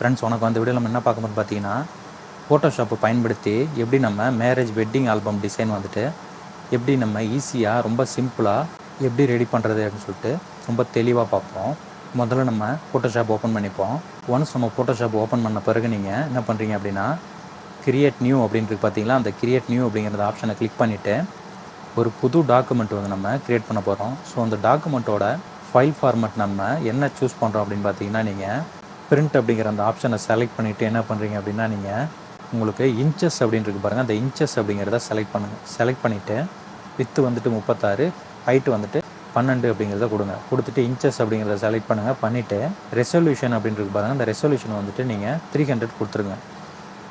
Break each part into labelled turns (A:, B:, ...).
A: Friends உனக்கு வந்து video நம்ம என்ன பார்க்க போகிறோம் பார்த்தீங்கன்னா ஃபோட்டோஷாப்பை பயன்படுத்தி எப்படி நம்ம மேரேஜ் வெட்டிங் ஆல்பம் டிசைன் வந்துட்டு எப்படி நம்ம ஈஸியாக ரொம்ப சிம்பிளாக எப்படி ரெடி பண்ணுறது அப்படின்னு சொல்லிட்டு ரொம்ப தெளிவாக பார்ப்போம். முதல்ல நம்ம ஃபோட்டோஷாப் ஓப்பன் பண்ணிப்போம். ஒன்ஸ் நம்ம ஃபோட்டோஷாப் ஓப்பன் பண்ண பிறகு நீங்கள் என்ன பண்ணுறீங்க அப்படின்னா கிரியேட் நியூ அப்படின்றது பார்த்தீங்களா? அந்த கிரியேட் நியூ அப்படிங்கிறத ஆப்ஷனை கிளிக் பண்ணிவிட்டு ஒரு புது டாக்குமெண்ட் வந்து நம்ம கிரியேட் பண்ண போகிறோம் ஸோ அந்த டாக்குமெண்ட்டோட ஃபைல் ஃபார்மேட் நம்ம என்ன சூஸ் பண்ணுறோம் அப்படின்னு பார்த்தீங்கன்னா நீங்கள் பிரிண்ட் அப்படிங்கிற அந்த ஆப்ஷனை செலக்ட் பண்ணிவிட்டு என்ன பண்ணுறீங்க அப்படின்னா நீங்கள் உங்களுக்கு இன்ச்சஸ் அப்படின்னு இருக்கு பாருங்கள் அந்த இன்ச்சஸ் அப்படிங்கிறத செலக்ட் பண்ணுங்கள் செலக்ட் பண்ணிவிட்டு வித்து வந்துட்டு முப்பத்தாறு ஹைட்டு வந்துட்டு பன்னெண்டு அப்படிங்கிறத கொடுங்க. கொடுத்துட்டு இன்ச்சஸ் அப்படிங்கிறத செலக்ட் பண்ணுங்கள் பண்ணிவிட்டு ரெசல்யூஷன் அப்படின்றது இருக்கு பாருங்கள் அந்த ரெசல்யூஷன் வந்துட்டு நீங்கள் த்ரீ ஹண்ட்ரட் கொடுத்துருங்க.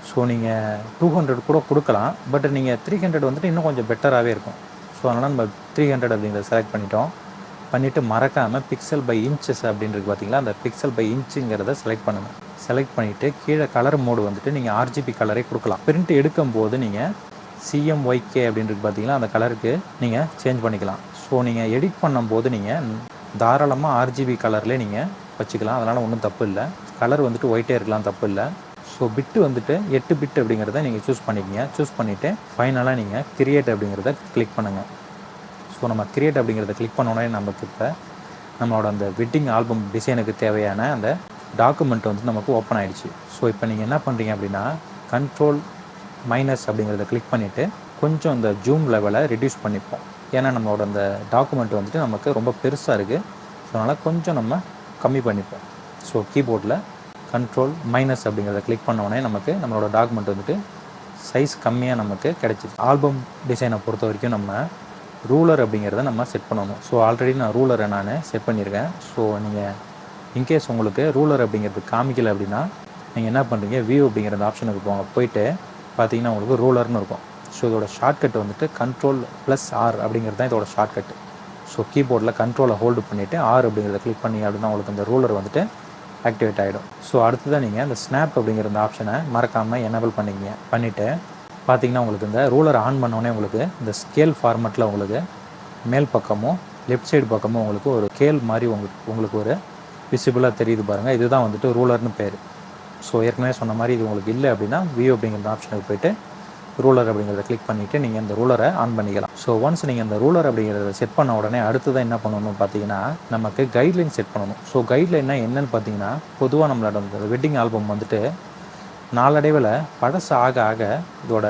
A: ஸோ நீங்கள் டூ ஹண்ட்ரட் கூட கொடுக்கலாம். பட் நீங்கள் த்ரீ ஹண்ட்ரட் வந்துட்டு இன்னும் கொஞ்சம் பெட்டராகவே இருக்கும். ஸோ அதனால் நம்ம த்ரீ ஹண்ட்ரட் அப்படிங்கிறத செலக்ட் பண்ணிட்டோம். பண்ணிவிட்டு மறக்காமல் பிக்சல் பை இன்ச்சஸ் அப்படின்றது பார்த்திங்களா அந்த பிக்சல் பை இன்ச்சுங்கிறத செலக்ட் பண்ணுங்கள் செலக்ட் பண்ணிவிட்டு கீழே கலர் மோடு வந்துட்டு நீங்கள் ஆர்ஜிபி கலரே கொடுக்கலாம். பிரிண்ட் எடுக்கும்போது நீங்கள் சிஎம்ஒய்கே அப்படின்றது பார்த்தீங்களா அந்த கலருக்கு நீங்கள் சேஞ்ச் பண்ணிக்கலாம். ஸோ நீங்கள் எடிட் பண்ணும்போது நீங்கள் தாராளமாக ஆர்ஜிபி கலர்லேயே நீங்கள் வச்சுக்கலாம். அதனால் ஒன்றும் தப்பு இல்லை. கலர் வந்துட்டு ஒயிட்டே இருக்கலாம் தப்பு இல்லை. ஸோ பிட்டு வந்துட்டு எட்டு பிட் அப்படிங்கிறத நீங்கள் சூஸ் பண்ணிக்கங்க. சூஸ் பண்ணிவிட்டு ஃபைனலாக நீங்கள் கிரியேட் அப்படிங்கிறத கிளிக் பண்ணுங்கள் ஸோ நம்ம கிரியேட் அப்படிங்கிறத கிளிக் பண்ணோடனே நமக்கு இப்போ நம்மளோட அந்த வெட்டிங் ஆல்பம் டிசைனுக்கு தேவையான அந்த டாக்குமெண்ட் வந்து நமக்கு ஓப்பன் ஆகிடுச்சு ஸோ இப்போ நீங்கள் என்ன பண்ணுறீங்க அப்படின்னா கண்ட்ரோல் மைனஸ் அப்படிங்கிறத கிளிக் பண்ணிவிட்டு கொஞ்சம் அந்த ஜூம் லெவலை ரெடியூஸ் பண்ணிப்போம். ஏன்னா நம்மளோட அந்த டாக்குமெண்ட் வந்துட்டு நமக்கு ரொம்ப பெருசாக இருக்குது ஸோ அதனால் கொஞ்சம் நம்ம கம்மி பண்ணிப்போம். ஸோ கீபோர்டில் கண்ட்ரோல் மைனஸ் அப்படிங்கிறத கிளிக் பண்ணோடனே நமக்கு நம்மளோட டாக்குமெண்ட் வந்துட்டு சைஸ் கம்மியாக நமக்கு கிடைச்சிது ஆல்பம் டிசைனை பொறுத்த வரைக்கும் நம்ம ரூலர் அப்படிங்கிறத நம்ம செட் பண்ணணும். ஸோ ஆல்ரெடி நான் ரூலரை நான் செட் பண்ணியிருக்கேன். ஸோ நீங்கள் இன்கேஸ் உங்களுக்கு ரூலர் அப்படிங்கிறது காமிக்கல அப்படின்னா நீங்கள் என்ன பண்ணுறீங்க வியூ அப்படிங்கிற அந்த ஆப்ஷனுக்கு போங்க. போயிட்டு பார்த்தீங்கன்னா உங்களுக்கு ரூலர்னு இருக்கும். ஸோ இதோட ஷார்ட்கட் வந்துட்டு கண்ட்ரோல் ப்ளஸ் ஆர் அப்படிங்கிறது தான் இதோட ஷார்ட்கட் ஸோ கீபோர்டில் கண்ட்ரோலை ஹோல்டு பண்ணிவிட்டு ஆர் அப்படிங்கிறத கிளிக் பண்ணி அப்படின்னா உங்களுக்கு அந்த ரூலர் வந்துட்டு ஆக்டிவேட் ஆகிடும் ஸோ அடுத்ததான் நீங்கள் அந்த ஸ்னாப் அப்படிங்கிற அந்த ஆப்ஷனை மறக்காமல் எனபிள் பண்ணிக்கிங்க. பண்ணிவிட்டு பார்த்தீங்கன்னா உங்களுக்கு இந்த ரூலர் ஆன் பண்ணோடனே உங்களுக்கு இந்த ஸ்கேல் ஃபார்மெட்டில் உங்களுக்கு மேல் பக்கமும் லெஃப்ட் சைடு பக்கமும் உங்களுக்கு ஒரு கேல் மாதிரி உங்களுக்கு உங்களுக்கு ஒரு விசிபிளாக தெரியுது பாருங்கள் இதுதான் வந்துட்டு ரூலர்னு பேர். ஸோ ஏற்கனவே சொன்ன மாதிரி இது உங்களுக்கு இல்லை அப்படின்னா வியூ அப்படிங்கிற ஆப்ஷனுக்கு போயிட்டு ரூலர் அப்படிங்கிறத கிளிக் பண்ணிவிட்டு நீங்கள் இந்த ரூலரை ஆன் பண்ணிக்கலாம். ஸோ ஒன்ஸ் நீங்கள் இந்த ரூலர் அப்படிங்கிறத செட் பண்ண உடனே அடுத்ததான் என்ன பண்ணணும் பார்த்தீங்கன்னா நமக்கு கைட்லைன் செட் பண்ணணும். ஸோ கைட்லைன்னா என்னன்னு பார்த்தீங்கன்னா பொதுவாக நம்மளோட வெட்டிங் ஆல்பம் வந்துட்டு நாளடைவில் பழசு ஆக ஆக இதோட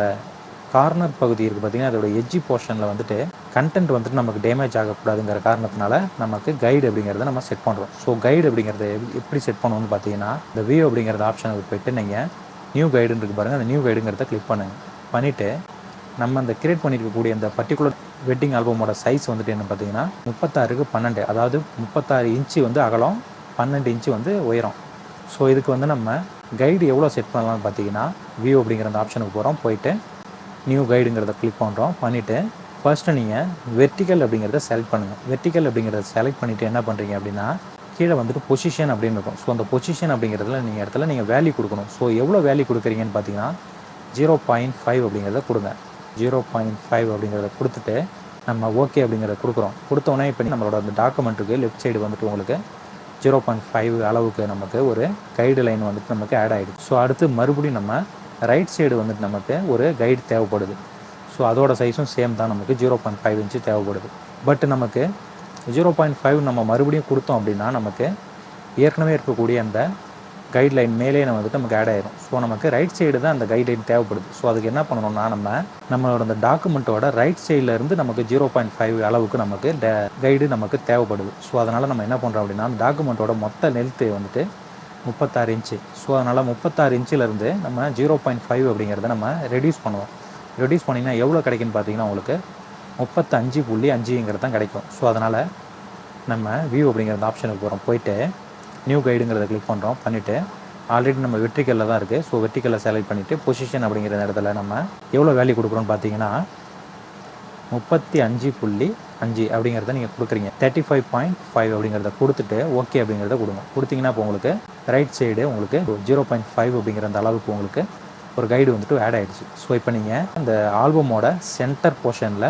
A: கார்னர் பகுதி இருக்குது பார்த்தீங்கன்னா அதோட எஜ்ஜி போர்ஷனில் வந்துட்டு கண்டென்ட் வந்துட்டு நமக்கு டேமேஜ் ஆகக்கூடாதுங்கிற காரணத்தினால நமக்கு கைடு அப்படிங்கிறத நம்ம செட் பண்ணுறோம் ஸோ கைடு அப்படிங்கிறத எப்படி செட் பண்ணுவோம்னு பார்த்தீங்கன்னா இந்த வியூ அப்படிங்கிறத ஆப்ஷனுக்கு போயிட்டு நீங்கள் நியூ கைடுன்னு இருக்கு பாருங்கள் அந்த நியூ கைடுங்கிறத கிளிக் பண்ணுங்கள் பண்ணிவிட்டு நம்ம அந்த கிரியேட் பண்ணியிருக்கக்கூடிய அந்த பர்டிகுலர் வெட்டிங் ஆல்பமோட சைஸ் வந்துட்டு என்ன பார்த்தீங்கன்னா முப்பத்தாறுக்கு பன்னெண்டு. அதாவது முப்பத்தாறு இன்ச்சு வந்து அகலம் பன்னெண்டு இன்ச்சு வந்து உயரம். ஸோ இதுக்கு வந்து நம்ம கைடு எவ்வளோ செட் பண்ணலாம்னு பார்த்தீங்கன்னா வியூ அப்படிங்கிற அந்த ஆப்ஷனுக்கு போகிறோம் போயிட்டு நியூ கைடுங்கிறத கிளிக் பண்ணுறோம் பண்ணிவிட்டு ஃபர்ஸ்ட்டு நீங்கள் வெர்டிக்கல் அப்படிங்கிறத செலக்ட் பண்ணுங்கள் வெர்டிக்கல் அப்படிங்கிறத செலக்ட் பண்ணிவிட்டு என்ன பண்ணுறீங்க அப்படின்னா கீழே வந்துட்டு பொசிஷன் அப்படின்னு இருக்கும். ஸோ அந்த பொசிஷன் அப்படிங்கிறதுல நீங்கள் இடத்துல நீங்கள் வேல்யூ கொடுக்கணும். ஸோ எவ்வளோ வேல்யூ கொடுக்குறீங்கன்னு பார்த்தீங்கன்னா ஜீரோ பாயிண்ட் ஃபைவ் அப்படிங்கிறத கொடுங்க. ஜீரோ பாயிண்ட் ஃபைவ் அப்படிங்கிறத கொடுத்துட்டு நம்ம ஓகே அப்படிங்கிறத கொடுக்குறோம். கொடுத்தோன்னே இப்போ நம்மளோட அந்த டாக்குமெண்ட்டுக்கு லெஃப்ட் சைடு வந்துட்டு உங்களுக்கு ஜீரோ பாயிண்ட் ஃபைவ் அளவுக்கு நமக்கு ஒரு கைடு லைன் வந்துட்டு நமக்கு ஆட் ஆகிடுது ஸோ அடுத்து மறுபடியும் நம்ம ரைட் சைடு வந்துட்டு நமக்கு ஒரு கைடு தேவைப்படுது. ஸோ அதோட சைஸும் சேம் தான் நமக்கு ஜீரோ பாயிண்ட் ஃபைவ் இன்ச்சு தேவைப்படுது. பட் நமக்கு ஜீரோ பாயிண்ட் ஃபைவ் நம்ம மறுபடியும் கொடுத்தோம் அப்படின்னா நமக்கு ஏற்கனவே இருக்கக்கூடிய அந்த கைட்லைன் மேலே நம்ம வந்துட்டு நமக்கு ஆட் ஆயிரும். ஸோ நமக்கு ரைட் சைடு தான் அந்த கைட்லைன் தேவைப்படுது. ஸோ அதுக்கு என்ன பண்ணணும்னா நம்ம நம்மளோட அந்த டாக்குமெண்ட்டோட ரைட் சைடில் இருந்து நமக்கு ஜீரோ பாயிண்ட் ஃபைவ் அளவுக்கு நமக்கு கைடு நமக்கு தேவைப்படுது. ஸோ அதனால் நம்ம என்ன பண்ணுறோம் அப்படின்னா அந்த டாக்குமெண்ட்டோட மொத்த லென்த்து வந்துட்டு முப்பத்தாறு இன்ச்சு ஸோ அதனால் முப்பத்தாறு இன்ச்சிலேருந்து நம்ம ஜீரோ பாயிண்ட் ஃபைவ் அப்படிங்கிறத நம்ம ரெடியூஸ் பண்ணுவோம். ரெடியூஸ் பண்ணிங்கன்னா எவ்வளோ கிடைக்குன்னு பார்த்தீங்கன்னா உங்களுக்கு முப்பத்தஞ்சு புள்ளி அஞ்சுங்கிறது தான் கிடைக்கும். ஸோ அதனால் நம்ம வியூ அப்படிங்கிற அந்த ஆப்ஷனுக்கு போகிறோம் போயிட்டு நியூ கைடுங்கிறத கிளிக் பண்ணுறோம் பண்ணிவிட்டு ஆல்ரெடி நம்ம வெற்றிக்கல்ல தான் இருக்குது ஸோ வெற்றிக்கல்ல செலக்ட் பண்ணிவிட்டு பொசிஷன் அப்படிங்கிற இடத்துல நம்ம எவ்வளோ வேல்யூ கொடுக்குறோன்னு பார்த்தீங்கன்னா முப்பத்தி அஞ்சு புள்ளி அஞ்சு அப்படிங்கிறத நீங்கள் கொடுக்குறீங்க. தேர்ட்டி ஃபைவ் பாயிண்ட் ஃபைவ் அப்படிங்கிறத கொடுத்துட்டு ஓகே அப்படிங்கிறத கொடுங்க. கொடுத்தீங்கன்னா இப்போ உங்களுக்கு ரைட் சைடு உங்களுக்கு ஜீரோ பாயிண்ட் ஃபைவ் அப்படிங்கிற அந்த அளவுக்கு உங்களுக்கு ஒரு கைடு வந்துட்டு ஆட் ஆகிடுச்சு ஸோ இப்போ நீங்கள் அந்த ஆல்பமோட சென்டர் போர்ஷனில்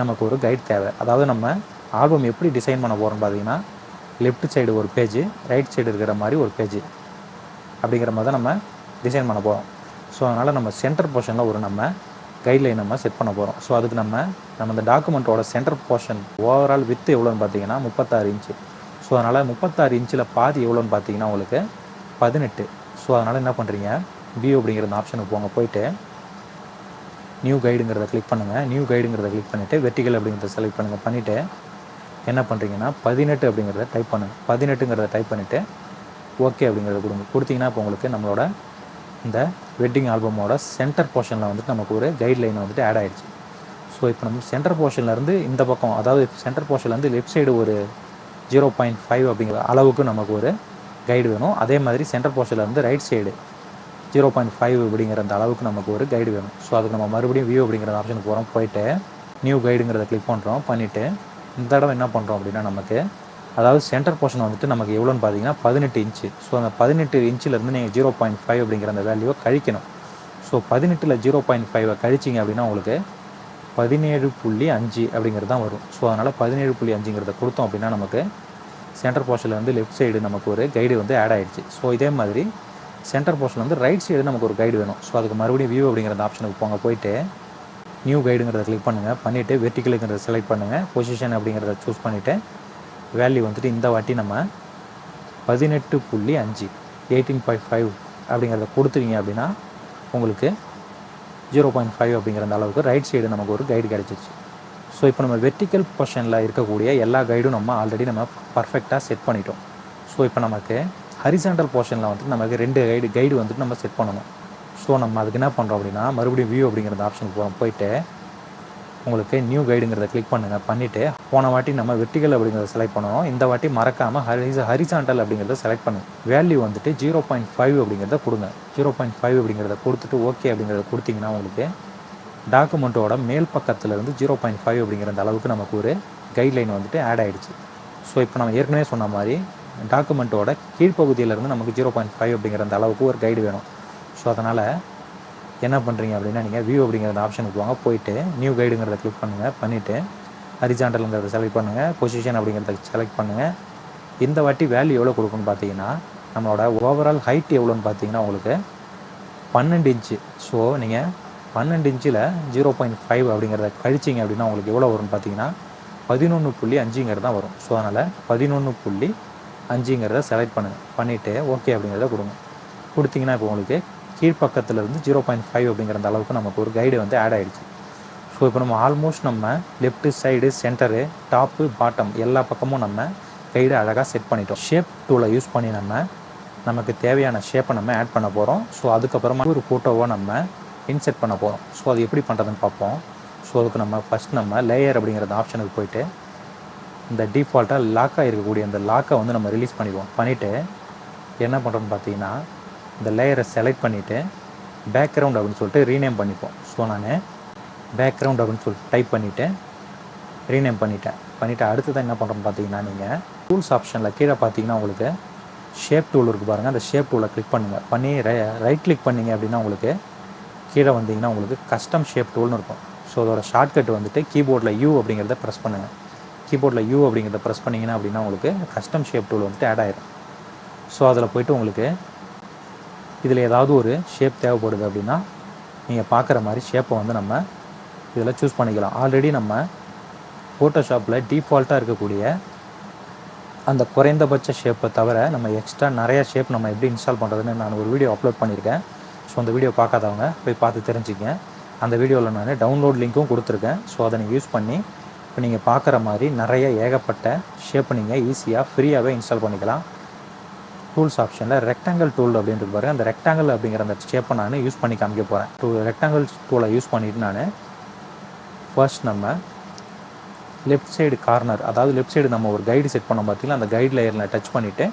A: நமக்கு ஒரு கைடு தேவை. அதாவது நம்ம ஆல்பம் எப்படி டிசைன் பண்ண போகிறோம்னு பார்த்தீங்கன்னா லெஃப்ட் சைடு ஒரு பேஜ் ரைட் சைடு இருக்கிற மாதிரி ஒரு பேஜ் அப்படிங்கிற மாதிரி தான் நம்ம டிசைன் பண்ண போகிறோம் ஸோ அதனால் நம்ம சென்டர் போர்ஷனில் ஒரு நம்ம கைட்லைன் நம்ம செட் பண்ண போகிறோம் ஸோ அதுக்கு நம்ம நம்ம இந்த டாக்குமெண்ட்டோட சென்டர் போர்ஷன் ஓவரால் வித்து எவ்வளோன்னு பார்த்தீங்கன்னா முப்பத்தாறு இன்ச்சு ஸோ அதனால் முப்பத்தாறு இன்ச்சில் பாதி எவ்வளோன்னு பார்த்தீங்கன்னா உங்களுக்கு பதினெட்டு. ஸோ அதனால் என்ன பண்ணுறீங்க வியூ அப்படிங்கிற ஆப்ஷனுக்கு போங்க. போயிட்டு நியூ கைடுங்கிறத கிளிக் பண்ணுங்கள் நியூ கைடுங்கிறத கிளிக் பண்ணிவிட்டு வெர்டிகல் அப்படிங்கிறத செலக்ட் பண்ணுங்கள் பண்ணிவிட்டு என்ன பண்ணுறீங்கன்னா பதினெட்டு அப்படிங்கிறத டைப் பண்ணுங்கள் பதினெட்டுங்கிறத டைப் பண்ணிவிட்டு ஓகே அப்படிங்கிறத கொடுங்க. கொடுத்தீங்கன்னா இப்போ உங்களுக்கு நம்மளோட இந்த வெட்டிங் ஆல்பமோட சென்டர் போர்ஷனில் வந்துட்டு நமக்கு ஒரு கைட்லைன் வந்துட்டு ஆட் ஆகிடுச்சு ஸோ இப்போ நம்ம சென்டர் போர்ஷன்லேருந்து இந்த பக்கம் அதாவது சென்டர் போர்ஷன்லேருந்து லெஃப்ட் சைடு ஒரு ஜீரோ பாயிண்ட் ஃபைவ் அப்படிங்கிற அளவுக்கு நமக்கு ஒரு கைடு வேணும். அதே மாதிரி centre போர்ஷன்லேருந்து right side zero point five அப்படிங்கிற அந்த அளவுக்கு நமக்கு ஒரு கைடு வேணும். ஸோ அதுக்கு நம்ம மறுபடியும் வியூ அப்படிங்கிற ஆப்ஷனுக்கு போகிறோம் போயிட்டு நியூ கைடுங்கிறத கிளிக் பண்ணுறோம் பண்ணிவிட்டு இந்த தடவை என்ன பண்ணுறோம் அப்படின்னா நமக்கு அதாவது சென்டர் போர்ஷன் வந்துட்டு நமக்கு எவ்வளோன்னு பார்த்தீங்கன்னா பதினெட்டு இன்ச்சு ஸோ அந்த பதினெட்டு இன்ச்சிலேருந்து நீங்கள் ஜீரோ பாயிண்ட் ஃபைவ் அப்படிங்கிற அந்த வேல்யூவை கழிக்கணும். ஸோ பதினெட்டில் ஜீரோ பாயிண்ட் ஃபைவை கழிச்சிங்க அப்படின்னா உங்களுக்கு பதினேழு புள்ளி அஞ்சு அப்படிங்கிறது தான் வரும். ஸோ அதனால் பதினேழு புள்ளி அஞ்சுங்கிறத கொடுத்தோம் அப்படின்னா நமக்கு சென்டர் போர்ஷனில் வந்து லெஃப்ட் சைடு நமக்கு ஒரு கைடு வந்து ஆட் ஆகிடுச்சு ஸோ இதே மாதிரி சென்டர் போர்ஷன் வந்து ரைட் சைடு நமக்கு ஒரு கைடு வேணும். ஸோ அதுக்கு மறுபடியும் வியூ அப்படிங்கிற அந்த ஆப்ஷனுக்கு போங்க போயிட்டு நியூ கைடுங்கிறத கிளிக் பண்ணுங்கள் பண்ணிவிட்டு வெர்டிக்கலுங்கிறத செலக்ட் பண்ணுங்கள் பொசிஷன் அப்படிங்கிறத சூஸ் பண்ணிவிட்டு வேல்யூ வந்துட்டு இந்த வாட்டி நம்ம பதினெட்டு புள்ளி அஞ்சு எயிட்டீன் பாயிண்ட் ஃபைவ் அப்படிங்கிறத கொடுத்துருங்க அப்படின்னா உங்களுக்கு ஜீரோ பாயிண்ட் ஃபைவ் அப்படிங்கிற அந்த அளவுக்கு ரைட் சைடு நமக்கு ஒரு கைடு கிடச்சிச்சு ஸோ இப்போ நம்ம வெர்டிக்கல் பொஷனில் இருக்கக்கூடிய எல்லா கைடும் நம்ம ஆல்ரெடி நம்ம பர்ஃபெக்டாக செட் பண்ணிட்டோம். ஸோ இப்போ நமக்கு ஹரிசாண்டல் போர்ஷனில் வந்துட்டு நமக்கு ரெண்டு கைடு கைடு வந்துட்டு நம்ம செட் பண்ணணும். ஸோ நம்ம அதுக்கு என்ன பண்ணுறோம் அப்படின்னா மறுபடியும் வியூ அப்படிங்கிற ஆப்ஷனுக்கு போகிறோம் போயிட்டு உங்களுக்கு நியூ கைடுங்கிறத கிளிக் பண்ணுங்கள் பண்ணிவிட்டு போன வாட்டி நம்ம வெர்டிகல் அப்படிங்கிறத செலக்ட் பண்ணணும் இந்த வாட்டி மறக்காமல் ஹரிச ஹரிசாண்டல் அப்படிங்கிறத செலக்ட் பண்ணுங்க. வேல்யூ வந்துட்டு ஜீரோ பாயிண்ட் ஃபைவ் அப்படிங்கிறத கொடுங்க. ஜீரோ பாயிண்ட் ஃபைவ் அப்படிங்கிறத கொடுத்துட்டு ஓகே அப்படிங்கிறத கொடுத்தீங்கன்னா உங்களுக்கு டாக்குமெண்ட்டோட மேல் பக்கத்தில் இருந்து ஜீரோ பாயிண்ட் ஃபைவ் அப்படிங்கிற அந்த அளவுக்கு நமக்கு ஒரு கைட்லைன் வந்துட்டு ஆட் ஆகிடுச்சு ஸோ இப்போ நம்ம ஏற்கனவே சொன்ன மாதிரி டாக்குமெண்ட்டோட கீழ்ப்பகுதியிலேருந்து நமக்கு ஜீரோ பாயிண்ட் ஃபைவ் அப்படிங்கிற அந்த அளவுக்கு ஒரு கைடு வேணும். ஸோ அதனால் என்ன பண்ணுறீங்க அப்படின்னா நீங்கள் வியூ அப்படிங்கிற ஆப்ஷனுக்கு போங்க போயிட்டு நியூ கைடுங்கிறத கிளிக் பண்ணுங்கள் பண்ணிவிட்டு ஹரிஜாண்டலுங்கிறத செலக்ட் பண்ணுங்கள் பொசிஷன் அப்படிங்கிறத செலக்ட் பண்ணுங்கள் இந்த வாட்டி வேல்யூ எவ்வளோ கொடுக்குன்னு பார்த்தீங்கன்னா நம்மளோட ஓவரால் ஹைட் எவ்வளோன்னு பார்த்தீங்கன்னா உங்களுக்கு பன்னெண்டு இன்ச்சு ஸோ நீங்கள் பன்னெண்டு இன்ச்சில் ஜீரோ பாயிண்ட் ஃபைவ் அப்படிங்கிறத கழிச்சிங்க அப்படின்னா உங்களுக்கு எவ்வளோ வரும்னு பார்த்தீங்கன்னா பதினொன்று புள்ளி அஞ்சுங்கிறது தான் வரும். ஸோ அதனால் பதினொன்று புள்ளி அஞ்சுங்கிறத செலக்ட் பண்ணுங்கள் பண்ணிவிட்டு ஓகே அப்படிங்கிறத கொடுங்க. கொடுத்தீங்கன்னா இப்போ உங்களுக்கு கீழ்ப்பக்கத்தில் இருந்து ஜீரோ பாயிண்ட் ஃபைவ் அப்படிங்கிற அந்த அளவுக்கு நமக்கு ஒரு கைடு வந்து ஆட் ஆகிடுச்சு ஸோ இப்போ நம்ம ஆல்மோஸ்ட் நம்ம left side centre top bottom எல்லா பக்கமும் நம்ம கைடு அழகாக செட் பண்ணிட்டோம். ஷேப் டூலை யூஸ் பண்ணி நம்ம நமக்கு தேவையான ஷேப்பை நம்ம ஆட் பண்ண போகிறோம் ஸோ அதுக்கப்புறமா ஒரு ஃபோட்டோவை நம்ம இன்செர்ட் பண்ண போகிறோம் ஸோ அது எப்படி பண்ணுறதுன்னு பார்ப்போம். ஸோ அதுக்கு நம்ம ஃபஸ்ட் நம்ம லேயர் அப்படிங்கிற ஆப்ஷனுக்கு போயிட்டு இந்த டிஃபால்ட்டாக லாக்காக இருக்கக்கூடிய அந்த லாக்கை வந்து நம்ம ரிலீஸ் பண்ணிடுவோம். பண்ணிவிட்டு என்ன பண்ணுறோம்னு பார்த்தீங்கன்னா இந்த லேயரை செலக்ட் பண்ணிவிட்டு பேக்ரவுண்ட் அப்படின்னு சொல்லிட்டு ரீநேம் பண்ணிப்போம். ஸோ நான் பேக்ரவுண்ட் அப்படின்னு சொல்லிட்டு டைப் பண்ணிவிட்டு ரீநேம் பண்ணிட்டேன். பண்ணிவிட்டு அடுத்தது என்ன பண்ணுறோம்னு பார்த்தீங்கன்னா நீங்கள் டூல்ஸ் ஆப்ஷனில் கீழே பார்த்தீங்கன்னா உங்களுக்கு ஷேப் டூல் இருக்குது பாருங்கள் அந்த ஷேப் டூலை கிளிக் பண்ணுங்கள் பண்ணி ரைட் கிளிக் பண்ணீங்க அப்படின்னா உங்களுக்கு கீழே வந்தீங்கன்னா உங்களுக்கு கஸ்டம் ஷேப் டூல்னு இருக்கும். ஸோ அதோட ஷார்ட்கட் வந்துட்டு கீபோர்டில் யூ அப்படிங்கிறத ப்ரெஸ் பண்ணுங்கள் கீபோர்டில் யூ அப்படிங்கிறத ப்ரெஸ் பண்ணிங்கன்னா அப்படின்னா உங்களுக்கு கஸ்டம் ஷேப் டூல் வந்துட்டு ஆட் ஆயிரும். ஸோ அதில் போயிட்டு உங்களுக்கு இதில் ஏதாவது ஒரு ஷேப் தேவைப்படுது அப்படின்னா நீங்கள் பார்க்குற மாதிரி ஷேப்பை வந்து நம்ம இதில் சூஸ் பண்ணிக்கலாம். ஆல்ரெடி நம்ம ஃபோட்டோஷாப்பில் டீஃபால்ட்டாக இருக்கக்கூடிய அந்த குறைந்தபட்ச ஷேப்பை தவிர நம்ம எக்ஸ்ட்ரா நிறையா ஷேப் நம்ம எப்படி இன்ஸ்டால் பண்ணுறதுன்னு நான் ஒரு வீடியோ அப்லோட் பண்ணியிருக்கேன். ஸோ அந்த வீடியோ பார்க்காதவங்க போய் பார்த்து தெரிஞ்சுக்கங்க அந்த வீடியோவில் நான் டவுன்லோட் லிங்க்கும் கொடுத்துருக்கேன். ஸோ அதை நீங்கள் யூஸ் பண்ணி இப்போ நீங்கள் பார்க்குற மாதிரி நிறைய ஏகப்பட்ட ஷேப்பை நீங்கள் ஈஸியாக ஃப்ரீயாகவே இன்ஸ்டால் பண்ணிக்கலாம். டூல்ஸ் ஆப்ஷனில் ரெக்டாங்கிள் டூல் அப்படின்றது பாருங்கள் அந்த ரெக்டாங்கிள் அப்படிங்கிற அந்த ஷேப்பை நான் யூஸ் பண்ணி காமிக்க போகிறேன் டூ ரெக்டாங்கிள் டூலை யூஸ் பண்ணிட்டு நான் ஃபர்ஸ்ட் நம்ம லெஃப்ட் சைடு கார்னர் அதாவது லெஃப்ட் சைடு நம்ம ஒரு கைடு செட் பண்ணோம் பார்த்தீங்கன்னா அந்த கைடு லேயரில் டச் பண்ணிவிட்டு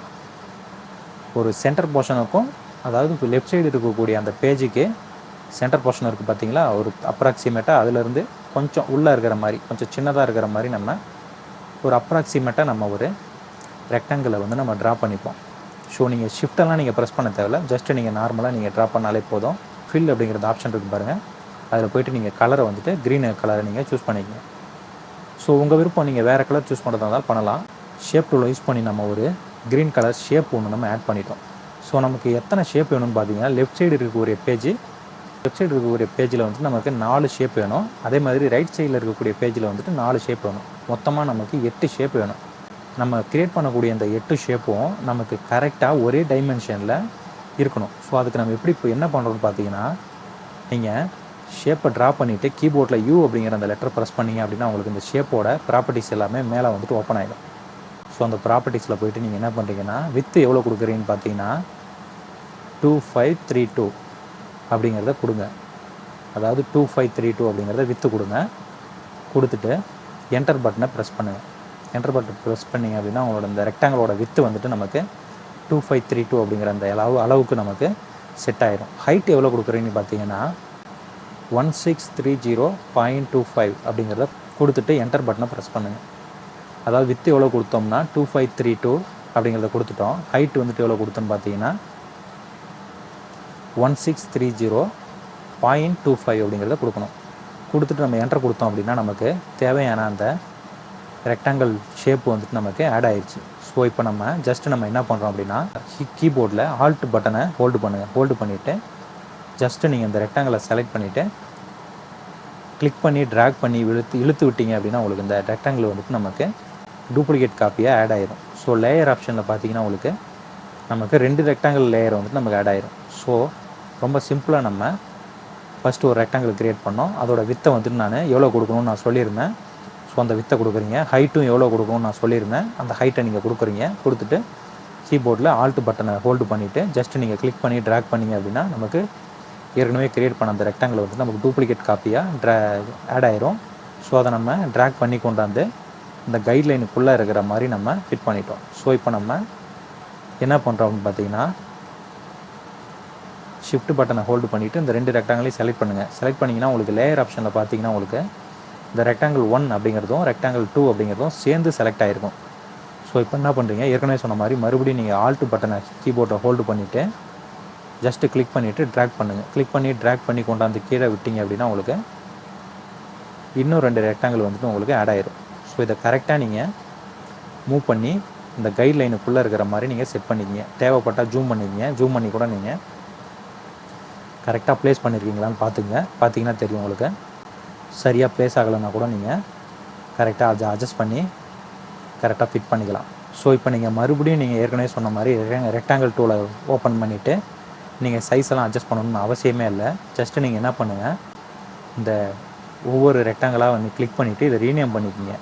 A: ஒரு சென்டர் போர்ஷனுக்கும் அதாவது லெஃப்ட் சைடு இருக்கக்கூடிய அந்த பேஜுக்கு சென்டர் போர்ஷன் இருக்குது பார்த்தீங்களா ஒரு அப்ராக்சிமேட்டாக அதுலேருந்து கொஞ்சம் உள்ளே இருக்கிற மாதிரி கொஞ்சம் சின்னதாக இருக்கிற மாதிரி நம்ம ஒரு அப்ராக்சிமேட்டாக நம்ம ஒரு ரெக்டாங்கிளை வந்து நம்ம ட்ரா பண்ணிப்போம். ஸோ நீங்கள் ஷிஃப்டெல்லாம் நீங்கள் ப்ரெஸ் பண்ண தேவையில்ல. ஜஸ்ட்டு நீங்கள் நார்மலாக நீங்கள் ட்ரா பண்ணாலே போதும். ஃபில் அப்படிங்கிறது ஆப்ஷன் இருக்குது பாருங்கள் அதில் போய்ட்டு நீங்கள் கலரை வந்துட்டு க்ரீன் கலரை நீங்கள் சூஸ் பண்ணிக்கங்க. ஸோ உங்கள் விருப்பம் நீங்கள் வேறு கலர் சூஸ் பண்ணுறதா இருந்தாலும் பண்ணலாம். ஷேப் டூலை யூஸ் பண்ணி நம்ம ஒரு க்ரீன் கலர் ஷேப் ஒன்று நம்ம ஆட் பண்ணிட்டோம். ஸோ நமக்கு எத்தனை ஷேப் வேணும்னு பார்த்தீங்கன்னா லெஃப்ட் சைடு இருக்கக்கூடிய பேஜ் லெஃப்ட் சைடு இருக்கக்கூடிய பேஜில் வந்துட்டு நமக்கு நாலு ஷேப் வேணும். அதே மாதிரி ரைட் சைடில் இருக்கக்கூடிய பேஜில் வந்துட்டு நாலு ஷேப் வேணும். மொத்தமாக நமக்கு எட்டு ஷேப் வேணும். நம்ம க்ரியேட் பண்ணக்கூடிய அந்த எட்டு ஷேப்பும் நமக்கு கரெக்டாக ஒரே டைமென்ஷனில் இருக்கணும். ஸோ அதுக்கு நம்ம எப்படி இப்போ என்ன பண்ணுறோம்னு பார்த்தீங்கன்னா நீங்கள் ஷேப்பை ட்ரா பண்ணிவிட்டு கீபோர்டில் யூ அப்படிங்கிற அந்த லெட்டர் ப்ரெஸ் பண்ணீங்க அப்படின்னா உங்களுக்கு இந்த ஷேப்போட ப்ராப்பர்ட்டிஸ் எல்லாமே மேலே வந்துட்டு ஓப்பன் ஆகிடும் ஸோ அந்த ப்ராப்பர்ட்டிஸில் போயிட்டு நீங்கள் என்ன பண்ணுறீங்கன்னா வித்து எவ்வளோ கொடுக்குறீங்கன்னு பார்த்தீங்கன்னா டூ ஃபைவ் த்ரீ டூ அப்படிங்கிறத கொடுங்க. அதாவது டூ ஃபைவ் த்ரீ டூ அப்படிங்கிறத வித்து கொடுங்க. கொடுத்துட்டு என்டர் பட்டனை ப்ரெஸ் பண்ணுங்கள் என்டர் பட்டன் ப்ரெஸ் பண்ணிங்க அப்படின்னா உங்களோட இந்த ரெக்டாங்கிளோட வித்து வந்துட்டு நமக்கு டூ ஃபைவ் த்ரீ டூ அப்படிங்கிற அந்த அளவு அளவுக்கு நமக்கு செட் ஆயிரும். ஹைட் எவ்வளோ கொடுக்குறீங்கன்னு பார்த்தீங்கன்னா one six three zero point two five அப்படிங்கிறத கொடுத்துட்டு என்டர் பட்டனை ப்ரெஸ் பண்ணுங்கள் அதாவது வித்து எவ்வளோ கொடுத்தோம்னா டூ ஃபைவ் த்ரீ டூ அப்படிங்கிறத கொடுத்துட்டோம். ஹைட் வந்துட்டு எவ்வளோ கொடுத்தோன்னு பார்த்தீங்கன்னா one six three zero point two five அப்படிங்கிறத கொடுக்கணும். கொடுத்துட்டு நம்ம என்டர் கொடுத்தோம் அப்படின்னா நமக்கு தேவையான அந்த ரெக்டாங்கிள் ஷேப் வந்துட்டு நமக்கு ஆட் ஆயிடுச்சு ஸோ இப்போ நம்ம ஜஸ்ட் நம்ம என்ன பண்ணுறோம் அப்படின்னா கீபோர்டில் ஆல்ட் பட்டனை ஹோல்டு பண்ணுங்கள் ஹோல்டு பண்ணிவிட்டு ஜஸ்ட்டு நீங்கள் இந்த ரெக்டாங்கிளை செலக்ட் பண்ணிவிட்டு கிளிக் பண்ணி ட்ராக் பண்ணி இழுத்து இழுத்து விட்டீங்க அப்படின்னா உங்களுக்கு இந்த ரெக்டாங்கிள் வந்துட்டு நமக்கு டூப்ளிகேட் காப்பியாக ஆட் ஆயிரும். ஸோ லேயர் ஆப்ஷனில் பார்த்தீங்கன்னா உங்களுக்கு நமக்கு ரெண்டு ரெக்டாங்கிள் லேயர் வந்துட்டு நமக்கு ஆட் ஆயிரும். ஸோ ரொம்ப சிம்பிளாக நம்ம ஃபஸ்ட்டு ஒரு ரெக்டாங்கிள் க்ரியேட் பண்ணோம். அதோட வித்தை வந்துட்டு நான் எவ்வளோ கொடுக்கணும்னு நான் சொல்லியிருந்தேன். ஸோ அந்த வித்தை கொடுக்குறீங்க. ஹைட்டும் எவ்வளோ கொடுக்கணும்னு நான் சொல்லியிருந்தேன். அந்த ஹைட்டை நீங்கள் கொடுக்குறீங்க. கொடுத்துட்டு கீபோர்டில் ஆல்ட் பட்டனை ஹோல்டு பண்ணிவிட்டு ஜஸ்ட் நீங்கள் கிளிக் பண்ணி ட்ராக் பண்ணீங்க அப்படின்னா நமக்கு ஏற்கனவே கிரியேட் பண்ண அந்த ரெக்டாங்கில் வந்து நமக்கு டூப்ளிகேட் காப்பியாக ட்ரா ஆட் ஆயிரும். ஸோ அதை நம்ம ட்ராக் பண்ணி கொண்டாந்து இந்த கைட்லைனுக்குள்ளே இருக்கிற மாதிரி நம்ம ஃபிட் பண்ணிட்டோம். ஸோ இப்போ நம்ம என்ன பண்ணுறோம்னு பார்த்தீங்கன்னா ஷிஃப்ட் பட்டனை ஹோல்டு பண்ணிவிட்டு இந்த ரெண்டு ரெக்டாங்கிளையும் செலக்ட் பண்ணுங்கள் செலக்ட் பண்ணிங்கன்னா உங்களுக்கு லேயர் ஆப்ஷனில் பார்த்தீங்கன்னா உங்களுக்கு இந்த ரெக்டாங்கிள் ஒன் அப்படிங்கிறதும் ரெக்டாங்கிள் டூ அப்படிங்கிறதும் சேர்ந்து செலக்ட் ஆகிருக்கும் ஸோ இப்போ என்ன பண்ணுறீங்க ஏற்கனவே சொன்ன மாதிரி மறுபடியும் நீங்கள் ஆல்ட் பட்டனை கீபோர்டை ஹோல்டு பண்ணிவிட்டு ஜஸ்ட்டு கிளிக் பண்ணிவிட்டு ட்ராக் பண்ணுங்கள் கிளிக் பண்ணி ட்ராக் பண்ணி கொண்டாந்து கீழே விட்டீங்க அப்படின்னா உங்களுக்கு இன்னும் ரெண்டு ரெக்டாங்கிள் வந்துட்டு உங்களுக்கு ஆட் ஆயிரும். ஸோ இதை கரெக்டாக நீங்கள் மூவ் பண்ணி இந்த கைட்லைனுக்குள்ளே இருக்கிற மாதிரி நீங்கள் செட் பண்ணிக்கிங்க. தேவைப்பட்டால் ஜூம் பண்ணிக்கிங்க. ஜூம் பண்ணி கூட நீங்கள் கரெக்டாக ப்ளேஸ் பண்ணியிருக்கீங்களான்னு பார்த்துங்க. பார்த்தீங்கன்னா தெரியும் உங்களுக்கு. சரியாக ப்ளேஸ் ஆகலைன்னா கூட நீங்கள் கரெக்டாக அதை அட்ஜஸ்ட் பண்ணி கரெக்டாக ஃபிட் பண்ணிக்கலாம். ஸோ இப்போ நீங்கள் மறுபடியும் நீங்கள் ஏற்கனவே சொன்ன மாதிரி ரெக்டாங்கிள் டூலை ஓப்பன் பண்ணிவிட்டு நீங்கள் சைஸ் எல்லாம் அட்ஜஸ்ட் பண்ணணும்னு அவசியமே இல்லை. ஜஸ்ட்டு நீங்கள் என்ன பண்ணுங்கள் இந்த ஒவ்வொரு ரெக்டாங்கிளாக வந்து கிளிக் பண்ணிவிட்டு இதை ரீநேம் பண்ணிக்கிங்க.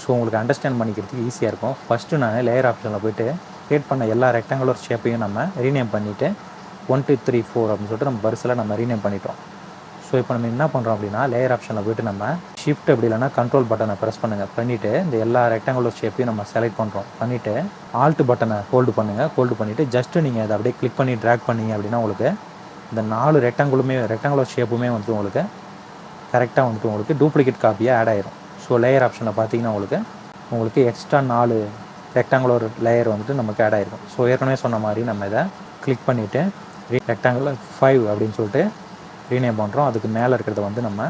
A: ஸோ உங்களுக்கு அண்டர்ஸ்டாண்ட் பண்ணிக்கிறதுக்கு ஈஸியாக இருக்கும். ஃபஸ்ட்டு நான் லேயர் ஆப்ஷனில் போயிட்டு க்ரியேட் பண்ண எல்லா ரெக்டாங்குலர் ஷேப்பையும் நம்ம ரீநேம் பண்ணிவிட்டு ஒன் டூ த்ரீ ஃபோர் அப்படின்னு சொல்லிட்டு நம்ம வரிசையில் நம்ம ரீநேம் பண்ணிட்டோம். ஸோ இப்போ நம்ம என்ன பண்ணுறோம் அப்படின்னா லேயர் ஆப்ஷனில் போயிட்டு நம்ம ஷிஃப்ட் அப்படி இல்லைனா கண்ட்ரோல் பட்டனை ப்ரெஸ் பண்ணுங்கள் பண்ணிவிட்டு இந்த எல்லா ரெக்டாங்குலர் ஷேப்பையும் நம்ம செலக்ட் பண்ணுறோம் பண்ணிவிட்டு ஆல்ட் பட்டனை ஹோல்டு பண்ணுங்கள் ஹோல்டு பண்ணிவிட்டு ஜஸ்ட்டு நீங்கள் அதை அப்படியே கிளிக் பண்ணி ட்ராக் பண்ணீங்க அப்படின்னா உங்களுக்கு இந்த நாலு ரெக்டாங்குலுமே ரெக்டாங்குலர் ஷேப்புமே வந்துட்டு உங்களுக்கு கரெக்டாக வந்துட்டு உங்களுக்கு டூப்ளிகேட் காப்பியாக ஆட் ஆயிரும். ஸோ லேயர் ஆப்ஷனில் பார்த்தீங்கன்னா உங்களுக்கு உங்களுக்கு எக்ஸ்ட்ரா நாலு ரெக்டாங்குலர் லேயர் வந்துட்டு நமக்கு ஆட் ஆயிருக்கும். ஸோ ஏற்கனவே சொன்ன மாதிரி நம்ம இதை கிளிக் பண்ணிவிட்டு ரெக்டாங்குலர் ஃபைவ் அப்படின்னு சொல்லிட்டு ரீநேம் பண்ணுறோம் அதுக்கு மேலே இருக்கிறத வந்து நம்ம